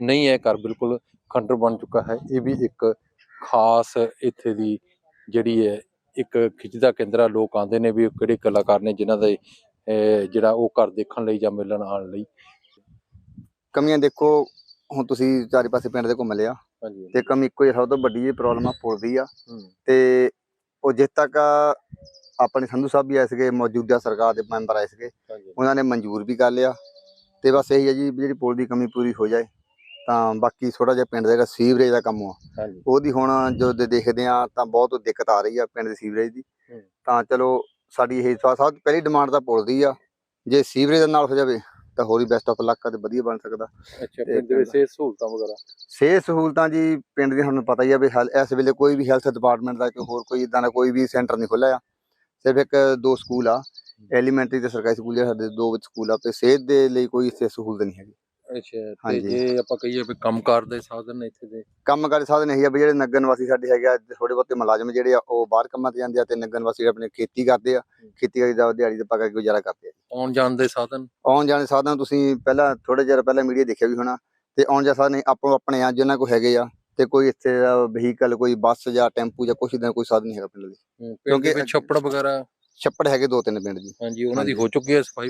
ਨਹੀਂ ਹੈ, ਘਰ ਬਿਲਕੁਲ ਖੰਡਰ ਬਣ ਚੁੱਕਾ ਹੈ। ਇਹ ਵੀ ਇੱਕ ਖਾਸ ਇੱਥੇ ਦੀ ਜਿਹੜੀ ਹੈ ਇੱਕ ਖਿੱਚਦਾ ਕੇਂਦਰ ਆ। ਲੋਕ ਆਉਂਦੇ ਨੇ ਵੀ ਕਿਹੜੇ ਕਲਾਕਾਰ ਨੇ ਜਿਨ੍ਹਾਂ ਦੇ ਜਿਹੜਾ ਉਹ ਘਰ ਦੇਖਣ ਲਈ ਜਾਂ ਮਿਲਣ ਆਉਣ ਲਈ। ਕਮੀਆਂ ਦੇਖੋ ਹੁਣ ਤੁਸੀਂ ਚਾਰੇ ਪਾਸੇ ਪਿੰਡ ਦੇ ਘੁੰਮ ਲਿਆ। ਹਾਂਜੀ ਤੇ ਕਮੀ ਇੱਕੋ ਹੀ ਸਭ ਤੋਂ ਵੱਡੀ ਇਹ ਪ੍ਰੋਬਲਮ ਆ ਪੁਲ ਦੀ ਆ। ਤੇ ਉਹ ਜਿੱਥੇ ਤੱਕ ਆਪਣੇ ਸੰਧੂ ਸਾਹਿਬ ਵੀ ਆਏ ਸੀਗੇ ਮੌਜੂਦਾ ਸਰਕਾਰ ਦੇ ਮੈਂਬਰ ਆਏ ਸੀਗੇ। ਉਹਨਾਂ ਨੇ ਮਨਜ਼ੂਰ ਵੀ ਕਰ ਲਿਆ। ਤੇ ਬਸ ਇਹੀ ਹੈ ਜੀ ਜਿਹੜੀ ਪੁਲ ਦੀ ਕਮੀ ਪੂਰੀ ਹੋ ਜਾਏ ਤਾਂ ਬਾਕੀ ਥੋੜਾ ਜਿਹਾ ਪਿੰਡ ਦਾ ਜਿਹੜਾ ਸੀਵਰੇਜ ਦਾ ਕੰਮ ਆ ਉਹਦੀ ਹੁਣ ਜੋ ਦੇਖਦੇ ਆ ਤਾਂ ਬਹੁਤ ਦਿੱਕਤ ਆ ਰਹੀ ਆ ਪਿੰਡ ਦੇ ਸੀਵਰੇਜ ਦੀ। ਤਾਂ ਚਲੋ ਸਾਡੀ ਇਹ ਸਭ ਤੋਂ ਪਹਿਲੀ ਡਿਮਾਂਡ ਤਾਂ ਪੁਲ ਦੀ ਆ। ਜੇ ਸੀਵਰੇਜ ਦੇ ਨਾਲ ਹੋ ਜਾਵੇ ਤਾਂ ਹੋਰ ਹੀ ਬੈਸਟ ਆਫ ਲੱਕ ਤੇ ਵਧੀਆ ਬਣ ਸਕਦਾ। ਅੱਛਾ ਪਿੰਡ ਦੇ ਸਿਹਤ ਸਹੂਲਤਾਂ ਵਗੈਰਾ? ਸਿਹਤ ਸਹੂਲਤਾਂ ਜੀ ਪਿੰਡ ਦੀ ਤੁਹਾਨੂੰ ਪਤਾ ਹੀ ਆ ਵੀ ਇਸ ਵੇਲੇ ਕੋਈ ਵੀ ਹੈਲਥ ਡਿਪਾਰਟਮੈਂਟ ਦਾ ਕੋਈ ਹੋਰ ਕੋਈ ਇਦਾਂ ਦਾ ਕੋਈ ਵੀ ਸੈਂਟਰ ਨਹੀਂ ਖੁੱਲਿਆ ਆ। ਸਿਰਫ ਇੱਕ ਦੋ ਸਕੂਲ ਆ। ਐਲੀਮੈਂਟਰੀ ਤੇ ਸਰਕਾਰੀ ਸਕੂਲ ਜਿਹੜੇ ਸਾਡੇ ਦੋ ਵਿੱਚ ਸਕੂਲ ਆ ਤੇ ਸਿਹਤ ਦੇ ਲਈ ਕੋਈ ਇੱਥੇ ਸਹੂਲਤ ਨਹੀਂ ਹੈਗੀ। ਅੱਛਾ ਤੇ ਹਾਂਜੀ। ਜੇ ਆਪਾਂ ਕਹੀਏ ਵੀ ਕੰਮਕਾਰ ਦੇ ਸਾਧਨ ਨੇ ਇੱਥੇ ਦੇ ਕੰਮ ਕਾਰ ਸਾਧਨ ਇਹੀ ਆ ਵੀ ਜਿਹੜੇ ਨਗਰ ਨਿਵਾਸੀ ਸਾਡੇ ਹੈਗੇ ਆ ਥੋੜੇ ਬਹੁਤੇ ਮੁਲਾਜ਼ਮ ਜਿਹੜੇ ਆ ਉਹ ਬਾਹਰ ਕੰਮਾਂ ਤੇ ਜਾਂਦੇ ਆ ਤੇ ਨਗਰ ਨਿਵਾਸੀ ਆਪਣੇ ਖੇਤੀ ਕਰਦੇ ਆ ਖੇਤੀ ਦਾ ਦਿਹਾੜੀ ਦਾ ਪਕਾ ਕੇ ਗੁਜ਼ਾਰਾ ਕਰਦੇ ਆ ਆਉਣ ਜਾਣ ਦੇ ਸਾਧਨ ਆਉਣ ਜਾਣ ਦੇ ਸਾਧਨ ਤੁਸੀਂ ਪਹਿਲਾਂ ਥੋੜੇ ਜਿਹਾ ਪਹਿਲਾਂ ਮੀਡੀਆ ਦੇਖਿਆ ਵੀ ਹੋਣਾ ਤੇ ਆਉਣ ਜਾਣ ਸਾਧਨ ਆਪੋ ਆਪਣੇ ਆ ਜਿਨ੍ਹਾਂ ਕੋ ਹੈਗੇ ਆ ਤੇ ਕੋਈ ਇੱਥੇ ਵਹੀਕਲ ਕੋਈ ਬੱਸ ਜਾਂ ਟੈਂਪੂ ਜਾਂ ਕੁਛ ਇਦਾਂ ਕੋਈ ਸਾਧਨ ਨਹੀਂ ਹੈਗਾ ਪਿੰਡ ਦੇ ਪਿੰਡ ਦੇ ਕਿਉਂਕਿ ਵਿੱਚ ਛੱਪੜ ਵਗੈਰਾ ਛੱਪੜ ਹੈਗੇ ਦੋ ਤਿੰਨ ਪਿੰਡ ਜੀ ਹਾਂਜੀ ਉਹਨਾਂ ਦੀ। ਹੋ ਚੁੱਕੀ ਹੈ ਸਫ਼ਾਈ?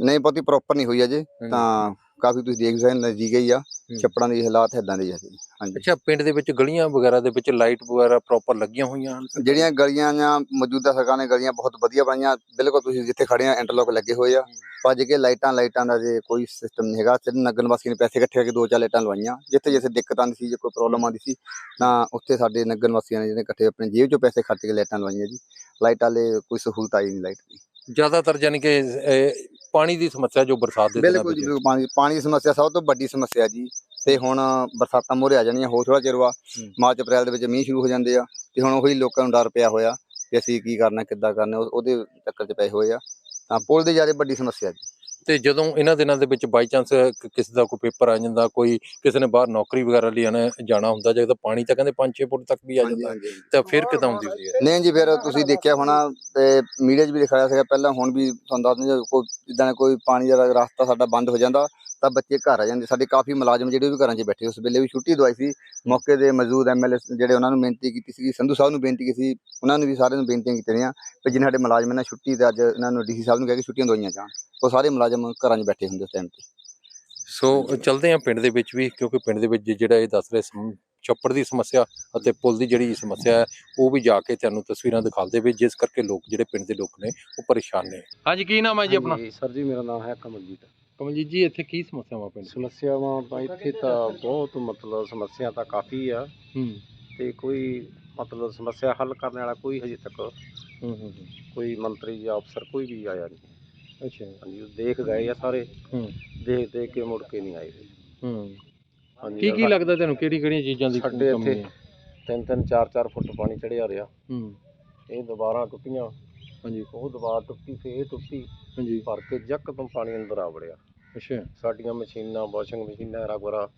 ਨਹੀਂ ਬਹੁਤੀ ਪ੍ਰੋਪਰ ਨਹੀਂ ਹੋਈ ਅਜੇ। ਤਾਂ ਕਾਫੀ ਤੁਸੀਂ ਦੇਖ ਸਕਦੇ ਨਜ਼ਦੀਕ ਹੀ ਆ। ਛੱਪੜਾਂ ਦੇ ਹਾਲਾਤ ਇਦਾਂ ਦੇ ਜੀ ਹਾਂਜੀ। ਅੱਛਾ ਪਿੰਡ ਦੇ ਵਿੱਚ ਗਲੀਆਂ ਵਗੈਰਾ ਦੇ ਵਿੱਚ ਲਾਈਟ ਵਗੈਰਾ ਪ੍ਰੋਪਰ ਲੱਗੀਆਂ ਹੋਈਆਂ ਹਨ? ਜਿਹੜੀਆਂ ਗਲੀਆਂ ਜਾਂ ਮੌਜੂਦਾ ਸਰਕਾਰ ਨੇ ਗਲੀਆਂ ਬਹੁਤ ਵਧੀਆ ਬਣਾਈਆਂ ਬਿਲਕੁਲ ਤੁਸੀਂ ਜਿੱਥੇ ਖੜੇ ਆ ਇੰਟਰਲੋਕ ਲੱਗੇ ਹੋਏ ਆ। ਭੱਜ ਕੇ ਲਾਈਟਾਂ ਲਾਈਟਾਂ ਦਾ ਜੇ ਕੋਈ ਸਿਸਟਮ ਨਹੀਂ ਹੈਗਾ ਸਿਰ ਨਗਰ ਨਿਵਾਸੀ ਨੇ ਪੈਸੇ ਇਕੱਠੇ ਕਰਕੇ ਦੋ ਚਾਰ ਲਾਈਟਾਂ ਲਵਾਈਆਂ। ਜਿੱਥੇ ਜਿੱਥੇ ਦਿੱਕਤ ਆਉਂਦੀ ਸੀ ਜੇ ਕੋਈ ਪ੍ਰੋਬਲਮ ਆਉਂਦੀ ਸੀ ਤਾਂ ਉੱਥੇ ਸਾਡੇ ਨਗਰ ਨਿਵਾਸੀਆਂ ਨੇ ਜਿਹਨੇ ਇਕੱਠੇ ਆਪਣੀ ਜੇਬ ਚੋਂ ਪੈਸੇ ਖਰਚ ਕੇ ਲਾਈਟਾਂ ਲਵਾਈਆਂ ਜੀ। ਲਾਈਟਾਂ ਲਈ ਕੋਈ ਸਹੂਲਤ ਆਈ ਨਹੀਂ ਲਾਈਟ ਦੀ। ਜ਼ਿਆਦਾਤਰ ਜਾਨੀ ਕਿ ਪਾਣੀ ਦੀ ਸਮੱਸਿਆ ਜੋ ਬਰਸਾਤ ਦੇ ਬਿਲਕੁਲ ਜੀ ਬਿਲਕੁਲ ਪਾਣੀ ਪਾਣੀ ਦੀ ਸਮੱਸਿਆ ਸਭ ਤੋਂ ਵੱਡੀ ਸਮੱਸਿਆ ਜੀ। ਤੇ ਹੁਣ ਬਰਸਾਤਾਂ ਮੋਰੇ ਆ ਜਾਣੀਆਂ ਹੋਰ ਥੋੜਾ ਚਿਰ ਵਾ। ਮਾਰਚ ਅਪ੍ਰੈਲ ਦੇ ਵਿੱਚ ਮੀਂਹ ਸ਼ੁਰੂ ਹੋ ਜਾਂਦੇ ਆ ਤੇ ਹੁਣ ਉਹੀ ਲੋਕਾਂ ਨੂੰ ਡਰ ਪਿਆ ਹੋਇਆ ਕਿ ਅਸੀਂ ਕੀ ਕਰਨਾ ਕਿੱਦਾਂ ਕਰਨਾ ਉਹ- ਉਹਦੇ ਚੱਕਰ 'ਚ ਪਏ ਹੋਏ ਆ। ਤਾਂ ਪੁਲ ਦੀ ਜ਼ਿਆਦਾ ਵੱਡੀ ਸਮੱਸਿਆ ਜੀ। ਤੇ ਜਦੋਂ ਇਹਨਾਂ ਦਿਨਾਂ ਦੇ ਵਿੱਚ ਬਾਈ ਚਾਂਸ ਕਿਸੇ ਦਾ ਕੋਈ ਪੇਪਰ ਆ ਜਾਂਦਾ ਕੋਈ ਕਿਸੇ ਨੇ ਬਾਹਰ ਨੌਕਰੀ ਵਗੈਰਾ ਲਈ ਆਉਣਾ ਜਾਣਾ ਹੁੰਦਾ ਜਦੋਂ ਪਾਣੀ ਤਾਂ ਕਹਿੰਦੇ 5-6 ਫੁੱਟ ਤੱਕ ਵੀ ਆ ਜਾਂਦਾ ਤਾਂ ਫਿਰ ਕਿਦਾਂ ਹੁੰਦੀ ਹੁੰਦੀ ਹੈ? ਨਹੀਂ ਜੀ ਫਿਰ ਤੁਸੀਂ ਦੇਖਿਆ ਹੋਣਾ ਤੇ ਮੀਡੀਆ 'ਚ ਵੀ ਦਿਖਾਇਆ ਸੀਗਾ ਪਹਿਲਾਂ ਹੁਣ ਵੀ ਤੁਹਾਨੂੰ ਦੱਸ ਦਿੰਦੇ ਕੋਈ ਜਿੱਦਾਂ ਕੋਈ ਪਾਣੀ ਦਾ ਰਸਤਾ ਸਾਡਾ ਬੰਦ ਹੋ ਜਾਂਦਾ ਤਾਂ ਬੱਚੇ ਘਰ ਆ ਜਾਂਦੇ। ਸਾਡੇ ਕਾਫੀ ਮੁਲਾਜ਼ਮ ਜਿਹੜੇ ਉਹ ਵੀ ਘਰਾਂ 'ਚ ਬੈਠੇ ਉਸ ਵੇਲੇ ਵੀ ਛੁੱਟੀ ਦਵਾਈ ਸੀ। ਮੌਕੇ ਦੇ ਮੌਜੂਦ ਐਮਐਲਏ ਜਿਹੜੇ ਉਹਨਾਂ ਨੂੰ ਬੇਨਤੀ ਕੀਤੀ ਸੀ ਸੰਧੂ ਸਾਹਿਬ ਨੂੰ ਬੇਨਤੀ ਕੀਤੀ ਸੀ ਉਹਨਾਂ ਨੂੰ ਵੀ ਸਾਰਿਆਂ ਨੂੰ ਬੇਨਤੀਆਂ ਕੀਤੀਆਂ ਰਹੀਆਂ ਕਿ ਜਿਹਨਾਂ ਸਾਡੇ ਮੁਲਾਜ਼ਮ ਨੇ ਛੁੱਟੀ ਤੇ ਅੱਜ ਇਹਨਾਂ ਨੂੰ ਡੀਸੀ ਸਾਹਿਬ ਨੂੰ ਕਹਿ ਕੇ ਛੁੱਟੀਆਂ ਦਵਾਈਆਂ ਜਾਣ। ਉਹ ਸਾਰੇ ਮੁਲਾਜ਼ਮ ਘਰਾਂ 'ਚ ਬੈਠੇ ਹੁੰਦੇ ਉਸ ਟਾਈਮ ਤੇ। ਸੋ ਚਲਦੇ ਆ ਪਿੰਡ ਦੇ ਵਿੱਚ ਵੀ ਕਿਉਂਕਿ ਪਿੰਡ ਦੇ ਵਿੱਚ ਜਿਹੜਾ ਇਹ ਦੱਸ ਰਹੇ ਸਮ- ਛੱਪੜ ਦੀ ਸਮੱਸਿਆ ਅਤੇ ਪੁਲ ਦੀ ਜਿਹੜੀ ਸਮੱਸਿਆ ਹੈ ਉਹ ਵੀ ਜਾ ਕੇ ਤੁਹਾਨੂੰ ਤਸਵੀਰਾਂ ਦਿਖਾਉਂਦੇ ਵੀ ਜਿਸ ਕਰਕੇ ਲੋਕ ਜਿਹੜੇ ਪਿੰਡ ਦੇ ਲੋਕ ਨੇ ਉਹ ਪਰੇਸ਼ਾਨ ਨੇ। ਹਾਂਜੀ ਕੀ ਨਾਮ ਹੈ ਜੀ ਆਪਣਾ? ਸਰ ਜੀ ਮੇਰਾ ਨਾਮ ਹੈ ਕਮਲਜੀਤ। ਕਮਲਜੀਤ ਜੀ ਇੱਥੇ ਕੀ ਸਮੱਸਿਆਵਾਂ ਪਿੰਡ ਸਮੱਸਿਆਵਾਂ ਤਾਂ ਇੱਥੇ ਤਾਂ ਬਹੁਤ ਮਤਲਬ ਸਮੱਸਿਆ ਤਾਂ ਕਾਫੀ ਆ। ਹੂੰ। ਤੇ ਕੋਈ ਮਤਲਬ ਸਮੱਸਿਆ ਹੱਲ ਕਰਨ ਵਾਲਾ ਕੋਈ ਹਜੇ ਤੱਕ ਹੂੰ ਹੂੰ ਹੂੰ। ਕੋਈ ਮੰਤਰੀ ਜਾਂ ਅਫਸਰ ਕੋਈ ਵੀ ਆਇਆ ਨਹੀਂ। ਅੱਛਾ। ਹਾਂਜੀ ਉਹ ਦੇਖ ਗਏ ਆ ਸਾਰੇ। ਹੂੰ। ਦੇਖ ਦੇਖ ਕੇ ਮੁੜ ਕੇ ਨਹੀਂ ਆਏ। ਹੂੰ। ਹਾਂਜੀ ਕੀ ਕੀ ਲੱਗਦਾ ਤੁਹਾਨੂੰ ਕਿਹੜੀ ਕਿਹੜੀਆਂ ਚੀਜ਼ਾਂ ਦੀ ਸਾਡੇ ਕਮੀ ਇੱਥੇ ਹੈ? ਤਿੰਨ ਤਿੰਨ ਚਾਰ ਚਾਰ ਫੁੱਟ ਪਾਣੀ ਚੜਿਆ ਰਿਹਾ। ਹੂੰ। ਇਹ ਦੁਬਾਰਾ ਟੁੱਟੀਆਂ। ਹਾਂਜੀ। ਉਹ ਦੁਬਾਰਾ ਟੁੱਟੀ ਫੇਰ ਟੁੱਟੀ। ਹਾਂਜੀ। ਭਰ ਕੇ ਯਕਦਮ ਪਾਣੀ ਅੰਦਰ ਆ ਵੜਿਆ। ਅੱਛਾ। ਸਾਡੀਆਂ ਮਸ਼ੀਨਾਂ ਵਾਸ਼ਿੰਗ ਮਸ਼ੀਨਾਂ ਰਗਵਰਾ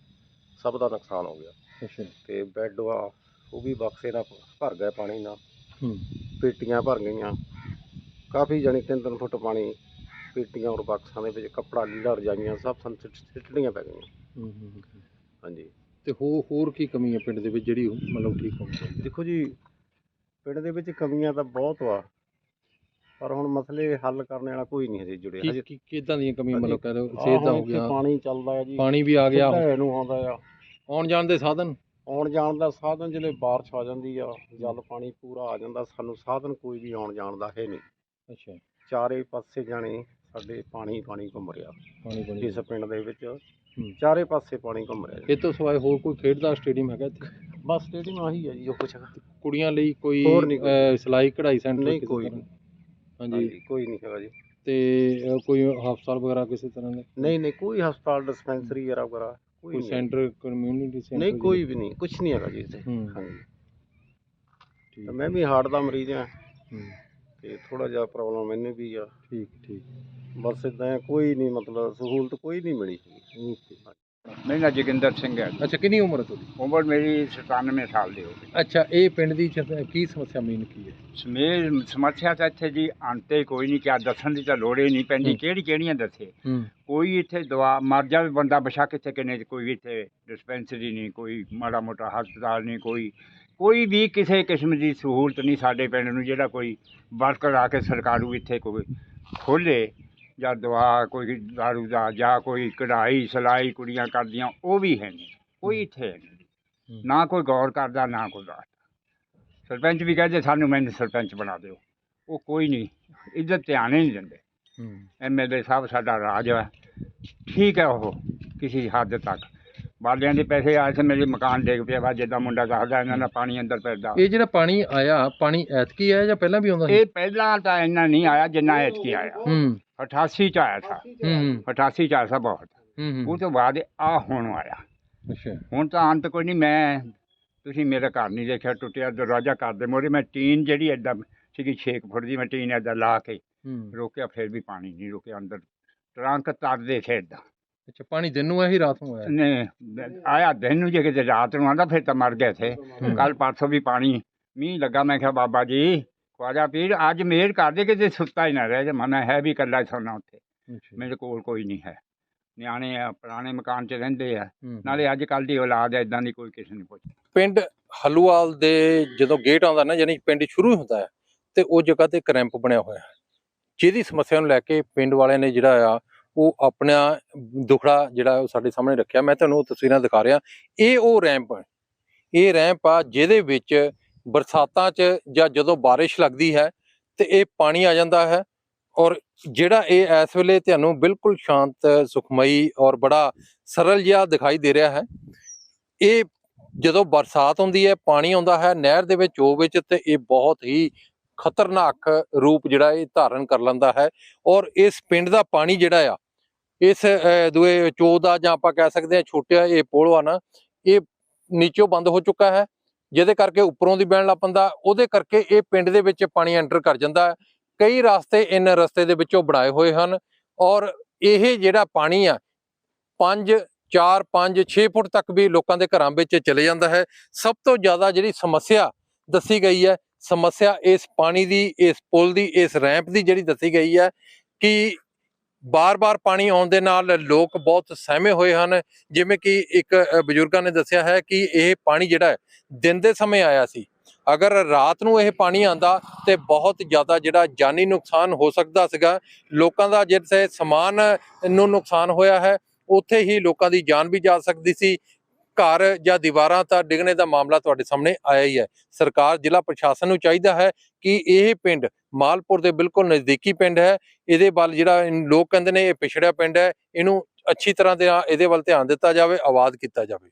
ਸਭ ਦਾ ਨੁਕਸਾਨ ਹੋ ਗਿਆ। ਅੱਛਾ। ਤੇ ਬੈੱਡ ਆ ਉਹ ਵੀ ਬਕਸੇ ਨਾਲ ਭਰ ਗਏ ਪਾਣੀ ਨਾਲ। ਹੂੰ। ਪੇਟੀਆਂ ਭਰ ਗਈਆਂ। ਕਾਫੀ ਜਾਣੀ ਤਿੰਨ ਤਿੰਨ ਫੁੱਟ ਪਾਣੀ ਪੇਟੀਆਂ ਔਰ ਬਕਸਾਂ ਦੇ ਵਿੱਚ ਕੱਪੜਾ ਲੀੜਾ ਰਜਾਈਆਂ ਸਭ ਸਾਨੂੰ ਸਿੱਟ- ਸਿੱਟਣੀਆਂ ਪੈ ਗਈਆਂ। ਹੂੰ, ਹੂੰ ਹੂੰ। ਹਾਂਜੀ। ਤੇ ਹੋਰ ਹੋਰ ਕੀ ਕਮੀ ਹੈ ਪਿੰਡ ਦੇ ਵਿੱਚ ਜਿਹੜੀ ਮਤਲਬ ਠੀਕ ਹੋਣੀ ਚਾਹੀਦੀ? ਦੇਖੋ ਜੀ ਪਿੰਡ ਦੇ ਵਿੱਚ ਕਮੀਆਂ ਤਾਂ ਬਹੁਤ ਵਾ। ਪਰ ਹੁਣ ਮਸਲੇ ਹੱਲ ਕਰਨ ਵਾਲਾ ਕੋਈ ਨਹੀਂ ਹਜੇ ਜੁੜਿਆ ਹਜੇ ਕੀ ਕਿਦਾਂ ਦੀਆਂ ਕਮੀਆਂ। ਮਤਲਬ ਕਹਿ ਰਹੇ ਹੋ ਆਹ ਸਿਹਤ ਦਾ ਹੁਣ ਹੋ ਇੱਥੇ ਗਿਆ ਪਾਣੀ ਚੱਲਦਾ ਹੈ ਜੀ। ਪਾਣੀ ਵੀ ਆ ਗਿਆ। ਸਿੱਧਾ ਇਹਨੂੰ ਆਉਂਦਾ ਆ। ਆਉਣ ਜਾਣ ਦੇ ਸਾਧਨ? ਆਉਣ ਜਾਣ ਦਾ ਸਾਧਨ ਜਿਹੜੇ ਬਾਰਿਸ਼ ਆ ਜਾਂਦੀ ਆ ਜਲ ਪਾਣੀ ਪੂਰਾ ਆ ਜਾਂਦਾ ਸਾਨੂੰ ਸਾਧਨ ਕੋਈ ਵੀ ਆਉਣ ਜਾਣ ਦਾ ਹੈ ਨਹੀਂ। ਅੱਛਾ। ਚਾਰੇ ਪਾਸੇ ਜਾਣੇ ਸਾਡੇ ਪਾਣੀ ਪਾਣੀ ਘੁੰਮ ਰਿਹਾ। ਪਾਣੀ ਪਾਣੀ। ਇਸ ਪਿੰਡ ਦੇ ਵਿੱਚ ਚਾਰੇ ਪਾਸੇ ਪਾਣੀ ਘੁੰਮ ਰਿਹਾ ਜੀ। ਇਹ ਤੋਂ ਸਿਵਾਏ ਹੋਰ ਕੋਈ ਖੇਡ ਦਾ ਸਟੇਡੀਅਮ ਹੈਗਾ ਇੱਥੇ? ਬਸ ਸਟੇਡੀਅਮ ਆਹੀ ਹੈ ਜੀ ਜੋ ਕੁਛ ਹੈਗਾ ਕੁੜੀਆਂ ਲਈ ਕੋਈ ਹੋਰ ਨਹੀਂ ਕੋਈ। ਅਹ, ਸਿਲਾਈ ਕਢਾਈ ਸੈਂਟਰ ਨਹੀਂ, ਕੋਈ ਤਰ੍ਹਾਂ? ਹਾਂਜੀ। ਹਾਂਜੀ ਕੋਈ ਨਹੀਂ ਹੈਗਾ ਜੀ। ਤੇ ਕੋਈ ਹਸਪਤਾਲ ਵਗੈਰਾ ਕਿਸੇ ਤਰ੍ਹਾਂ ਦਾ? ਨਹੀਂ ਨਹੀਂ ਕੋਈ ਹਸਪਤਾਲ ਡਿਸਪੈਂਸਰੀ ਵਗੈਰਾ ਵਗੈਰਾ ਕੋਈ ਕੋਈ ਨਹੀਂ ਸੈਂਟਰ ਕਮਿਊਨਿਟੀ ਸੈਂਟਰ ਨਹੀਂ ਕੋਈ ਵੀ ਨਹੀਂ ਕੁਝ ਨਹੀਂ ਹੈਗਾ ਜੀ ਇੱਥੇ। ਹੂੰ। ਹਾਂਜੀ। ਠੀਕ ਤੇ ਮੈਂ ਵੀ ਹਾਰਟ ਦਾ ਮਰੀਜ਼ ਹਾਂ। ਹੂੰ, ਤੇ ਥੋੜਾ ਜਿਹਾ ਪ੍ਰੋਬਲਮ ਮੈਨੂੰ ਵੀ ਆ। ਠੀਕ ਠੀਕ। ਬਸ ਇਦਾਂ ਕੋਈ ਨਹੀਂ ਮਤਲਬ ਸਹੂਲਤ ਕੋਈ ਨਹੀਂ ਮਿਲੀ। ਓਕੇ। ਮੇਰਾ ਜੋਗਿੰਦਰ ਸਿੰਘ ਹੈ। ਅੱਛਾ ਕਿੰਨੀ ਉਮਰ ਹੈ ਤੁਹਾਡੀ? ਉਮਰ ਮੇਰੀ 97 ਸਾਲ ਦੀ ਹੋ ਗਈ। ਅੱਛਾ ਇਹ ਪਿੰਡ ਦੀ ਕੀ ਸਮੱਸਿਆ ਮੇਨ ਕੀ ਹੈ? ਸਮੇਰ ਸਮੱਸਿਆ ਤਾਂ ਇੱਥੇ ਜੀ ਅੰਤੇ ਕੋਈ ਨਹੀਂ ਕਿਆ ਦੱਸਣ ਦੀ ਤਾਂ ਲੋੜ ਹੀ ਨਹੀਂ ਪੈਂਦੀ ਹੂੰ। ਕਿਹੜੀ ਕਿਹੜੀਆਂ ਦੱਸੇ? ਹੂੰ। ਕੋਈ ਇੱਥੇ ਦਵਾ ਮਰ ਜਾਵੇ ਬੰਦਾ ਬਸ਼ੱਕ ਇੱਥੇ ਕਿਨੇ ਕੋਈ ਇੱਥੇ ਡਿਸਪੈਂਸਰੀ ਨਹੀਂ ਕੋਈ ਮਾੜਾ ਮੋਟਾ ਹਸਪਤਾਲ ਨਹੀਂ ਕੋਈ ਕੋਈ ਵੀ ਕਿਸੇ ਕਿਸਮ ਦੀ ਸਹੂਲਤ ਨਹੀਂ ਸਾਡੇ ਪਿੰਡ ਨੂੰ ਜਿਹੜਾ ਕੋਈ ਵਰਕਰ ਆ ਕੇ ਸਰਕਾਰੂ ਇੱਥੇ ਕੋਈ ਖੋਲੇ। ਜਾਂ ਦਵਾ ਕੋਈ ਦਾਰੂ ਦਾ ਜਾਂ ਕੋਈ ਕਢਾਈ ਸਿਲਾਈ ਕੁੜੀਆਂ ਕਰਦੀਆਂ ਉਹ ਵੀ ਹੈ ਨਹੀਂ। ਕੋਈ ਇੱਥੇ ਹੈ ਨਹੀਂ। ਨਾ ਕੋਈ ਗੌਰ ਕਰਦਾ ਨਾ ਕੋਈ ਦੱਸਦਾ ਸਰਪੰਚ ਵੀ ਕਹਿੰਦੇ ਸਾਨੂੰ ਮੈਨੂੰ ਸਰਪੰਚ ਬਣਾ ਦਿਓ। ਉਹ ਕੋਈ ਨਹੀਂ ਇੱਧਰ ਧਿਆਨ ਹੀ ਨਹੀਂ ਦਿੰਦੇ। ਐਮਐਲਏ ਸਾਹਿਬ ਸਾਡਾ ਰਾਜ ਹੈ। ਠੀਕ ਹੈ ਉਹ ਕਿਸੇ ਹੱਦ ਤੱਕ। ਬਾਲਿਆਂ ਦੇ ਪੈਸੇ ਆਏ ਸੀ ਮੇਰੇ ਮਕਾਨ ਡਿੱਗ ਪਿਆ ਵਾ ਜਿੱਦਾਂ ਮੁੰਡਾ ਦੱਸਦਾ ਇਹਨਾਂ ਦਾ ਪਾਣੀ ਅੰਦਰ ਪੈਦਾ ਇਹ ਜਿਹੜਾ ਪਾਣੀ ਆਇਆ ਪਾਣੀ ਐਤਕੀ ਆਇਆ ਜਾਂ ਪਹਿਲਾਂ ਵੀ ਆਉਂਦਾ ਸੀ? ਇਹ ਪਹਿਲਾਂ ਤਾਂ ਇੰਨਾ ਨਹੀਂ ਆਇਆ ਜਿੰਨਾ ਐਤਕੀ ਆਇਆ। ਹੂੰ। 88 ਚ ਆਇਆ ਸੀ। ਹੂੰ 88 ਚ ਆਇਆ ਸੀ ਬਹੁਤ। ਹੂੰ ਉਹ ਤੋਂ ਬਾਅਦ ਆ ਹੁਣ ਆਇਆ। ਅੱਛਾ। ਹੁਣ ਤਾਂ ਅੰਤ ਕੋਈ ਨਹੀਂ ਮੈਂ ਤੁਸੀਂ ਮੇਰਾ ਘਰ ਨਹੀਂ ਦੇਖਿਆ ਟੁੱਟਿਆ ਦਰਵਾਜ਼ਾ ਘਰ ਦੇ ਮੋਰੇ ਮੈਂ ਟੀਨ ਜਿਹੜੀ ਐਦਾਂ ਸੀਗੀ 6 ਫੁੱਟ ਦੀ ਮੈਂ ਟੀਨ ਐਦਾਂ ਲਾ ਕੇ ਰੋਕਿਆ ਫਿਰ ਵੀ ਪਾਣੀ ਨਹੀਂ ਰੁਕਿਆ ਅੰਦਰ। ਟਰੰਕ ਤਰਦੇ ਸੀ ਐਦਾਂ ਅੱਛਾ ਪਾਣੀ ਦਿਨ ਨੂੰ ਆਇਆ ਹੀ ਰਾਤ ਨੂੰ ਆਇਆ? ਨੇ ਆਇਆ ਦਿਨ ਨੂੰ ਜੇ ਕਿਤੇ ਰਾਤ ਨੂੰ ਆਂਦਾ ਫਿਰ ਤਾਂ ਮਰ ਗਏ ਥੇ। ਕੱਲ ਪਰਸੋਂ ਵੀ ਪਾਣੀ ਮੀਂਹ ਲੱਗਾ ਮੈਂ ਕਿਹਾ ਬਾਬਾ ਜੀ ਖਵਾਜਾ ਪੀਰ ਅੱਜ ਮਿਹਰ ਕਰ ਦੇ ਕਿਤੇ ਸੁੱਤਾ ਹੀ ਨਾ ਰਹਿ ਜਾ। ਮਨਾ ਹੈ ਵੀ ਇਕੱਲਾ ਸੌਣਾ ਉੱਥੇ। ਮੇਰੇ ਕੋਲ ਕੋਈ ਨਹੀਂ ਹੈ। ਨਿਆਣੇ ਆ ਪੁਰਾਣੇ ਮਕਾਨ 'ਚ ਰਹਿੰਦੇ ਆ। ਨਾਲੇ ਅੱਜ ਕੱਲ ਦੀ ਔਲਾਦ ਐ ਇਦਾਂ ਦੀ ਕੋਈ ਕਿਸੇ ਨੂੰ ਪੁੱਛ ਪਿੰਡ ਹਲੂਵਾਲ ਦੇ ਜਦੋਂ ਗੇਟ ਆਉਂਦਾ ਨਾ ਯਾਨੀ ਪਿੰਡ ਸ਼ੁਰੂ ਹੁੰਦਾ ਹੈ ਤੇ ਉਹ ਜਗ੍ਹਾ ਤੇ ਕਰੈਂਪ ਬਣਿਆ ਹੋਇਆ ਜਿਹਦੀ ਸਮੱਸਿਆ ਨੂੰ ਲੈ ਕੇ ਪਿੰਡ ਵਾਲਿਆਂ ਨੇ ਜਿਹੜਾ ਆ ਉਹ ਆਪਣਾ ਦੁਖੜਾ ਜਿਹੜਾ ਉਹ ਸਾਡੇ ਸਾਹਮਣੇ ਰੱਖਿਆ। ਮੈਂ ਤੁਹਾਨੂੰ ਉਹ ਤਸਵੀਰਾਂ ਦਿਖਾ ਰਿਹਾ। ਇਹ ਉਹ ਰੈਂਪ ਇਹ ਰੈਂਪ ਆ ਜਿਹਦੇ ਵਿੱਚ ਬਰਸਾਤਾਂ 'ਚ ਜਾਂ ਜਦੋਂ ਬਾਰਿਸ਼ ਲੱਗਦੀ ਹੈ ਤੇ ਇਹ ਪਾਣੀ ਆ ਜਾਂਦਾ ਹੈ ਔਰ ਜਿਹੜਾ ਇਹ ਇਸ ਵੇਲੇ ਤੁਹਾਨੂੰ ਬਿਲਕੁਲ ਸ਼ਾਂਤ, ਸੁਖਮਈ ਔਰ ਬੜਾ ਸਰਲ ਜਿਹਾ ਦਿਖਾਈ ਦੇ ਰਿਹਾ ਹੈ। ਇਹ ਜਦੋਂ ਬਰਸਾਤ ਹੁੰਦੀ ਹੈ, ਪਾਣੀ ਆਉਂਦਾ ਹੈ ਨਹਿਰ ਦੇ ਵਿੱਚ, ਉਹ ਵਿੱਚ ਤੇ ਇਹ ਬਹੁਤ ਹੀ ਖਤਰਨਾਕ ਰੂਪ ਜਿਹੜਾ ਇਹ ਧਾਰਨ ਕਰ ਲੈਂਦਾ ਹੈ ਔਰ ਇਸ ਪਿੰਡ ਦਾ ਪਾਣੀ ਜਿਹੜਾ ਆ ਇਸ ਦੂਏ ਚੋ ਦਾ ਜਾਂ ਆਪਾਂ ਕਹਿ ਸਕਦੇ ਹਾਂ ਛੋਟਾ ਇਹ ਪੁਲ ਆ ਨਾ, ਇਹ ਨੀਚੋਂ ਬੰਦ ਹੋ ਚੁੱਕਾ ਹੈ। ਜਿਹਦੇ ਕਰਕੇ ਉੱਪਰੋਂ ਦੀ ਬਹਿਣ ਲੱਗ ਪੈਂਦਾ ਉਹਦੇ ਕਰਕੇ ਇਹ ਪਿੰਡ ਦੇ ਵਿੱਚ ਪਾਣੀ ਐਂਟਰ ਕਰ ਜਾਂਦਾ ਹੈ। ਕਈ ਰਸਤੇ ਇਨ ਰਸਤੇ ਦੇ ਵਿੱਚੋਂ ਬਣਾਏ ਹੋਏ ਹਨ ਔਰ ਇਹ ਜਿਹੜਾ ਪਾਣੀ ਆ 5 4 5 6 ਫੁੱਟ ਤੱਕ ਵੀ ਲੋਕਾਂ ਦੇ ਘਰਾਂ ਵਿੱਚ ਚਲੇ ਜਾਂਦਾ ਹੈ। ਸਭ ਤੋਂ ਜ਼ਿਆਦਾ ਜਿਹੜੀ ਸਮੱਸਿਆ ਦੱਸੀ ਗਈ ਹੈ, ਸਮੱਸਿਆ ਇਸ ਪਾਣੀ ਦੀ, ਇਸ ਪੁਲ ਦੀ, ਇਸ ਰੈਂਪ ਦੀ ਜਿਹੜੀ ਦੱਸੀ ਗਈ ਹੈ ਕਿ ਬਾਰ-ਬਾਰ ਪਾਣੀ ਆਉਣ ਦੇ ਨਾਲ ਲੋਕ ਬਹੁਤ ਸਹਿਮੇ ਹੋਏ ਹਨ। ਜਿਵੇਂ ਕਿ ਇੱਕ ਬਜ਼ੁਰਗਾਂ ਨੇ ਦੱਸਿਆ ਹੈ ਕਿ ਇਹ ਪਾਣੀ ਜਿਹੜਾ ਦਿਨ ਦੇ ਸਮੇਂ ਆਇਆ ਸੀ। ਅਗਰ ਰਾਤ ਨੂੰ ਇਹ ਪਾਣੀ ਆਂਦਾ ਤੇ ਬਹੁਤ ਜ਼ਿਆਦਾ ਜਿਹੜਾ ਜਾਨੀ ਨੁਕਸਾਨ ਹੋ ਸਕਦਾ ਸੀਗਾ। ਲੋਕਾਂ ਦਾ ਜਿੱਥੇ ਸਮਾਨ ਨੂੰ ਨੁਕਸਾਨ ਹੋਇਆ ਹੈ, ਉੱਥੇ ਹੀ ਲੋਕਾਂ ਦੀ ਜਾਨ ਵੀ ਜਾ ਸਕਦੀ ਸੀ। ਘਰ ਜਾਂ ਦੀਵਾਰਾਂ ਤਾਂ ਡਿੱਗਣੇ ਦਾ ਮਾਮਲਾ ਤੁਹਾਡੇ ਸਾਹਮਣੇ ਆਇਆ ਹੀ ਹੈ। ਸਰਕਾਰ, ਜ਼ਿਲ੍ਹਾ ਪ੍ਰਸ਼ਾਸਨ ਨੂੰ ਚਾਹੀਦਾ ਹੈ ਕਿ ਇਹ ਪਿੰਡ ਮਾਲਪੁਰ ਦੇ ਬਿਲਕੁਲ ਨਜ਼ਦੀਕੀ ਪਿੰਡ ਹੈ। ਇਹਦੇ ਵੱਲ ਜਿਹੜਾ ਲੋਕ ਕਹਿੰਦੇ ਨੇ ਇਹ ਪਿਛੜਿਆ ਪਿੰਡ ਹੈ। ਇਹਨੂੰ ਅੱਛੀ ਤਰ੍ਹਾਂ ਦੇ ਇਹਦੇ ਵੱਲ ਧਿਆਨ ਦਿੱਤਾ ਜਾਵੇ ਆਬਾਦ ਕੀਤਾ ਜਾਵੇ।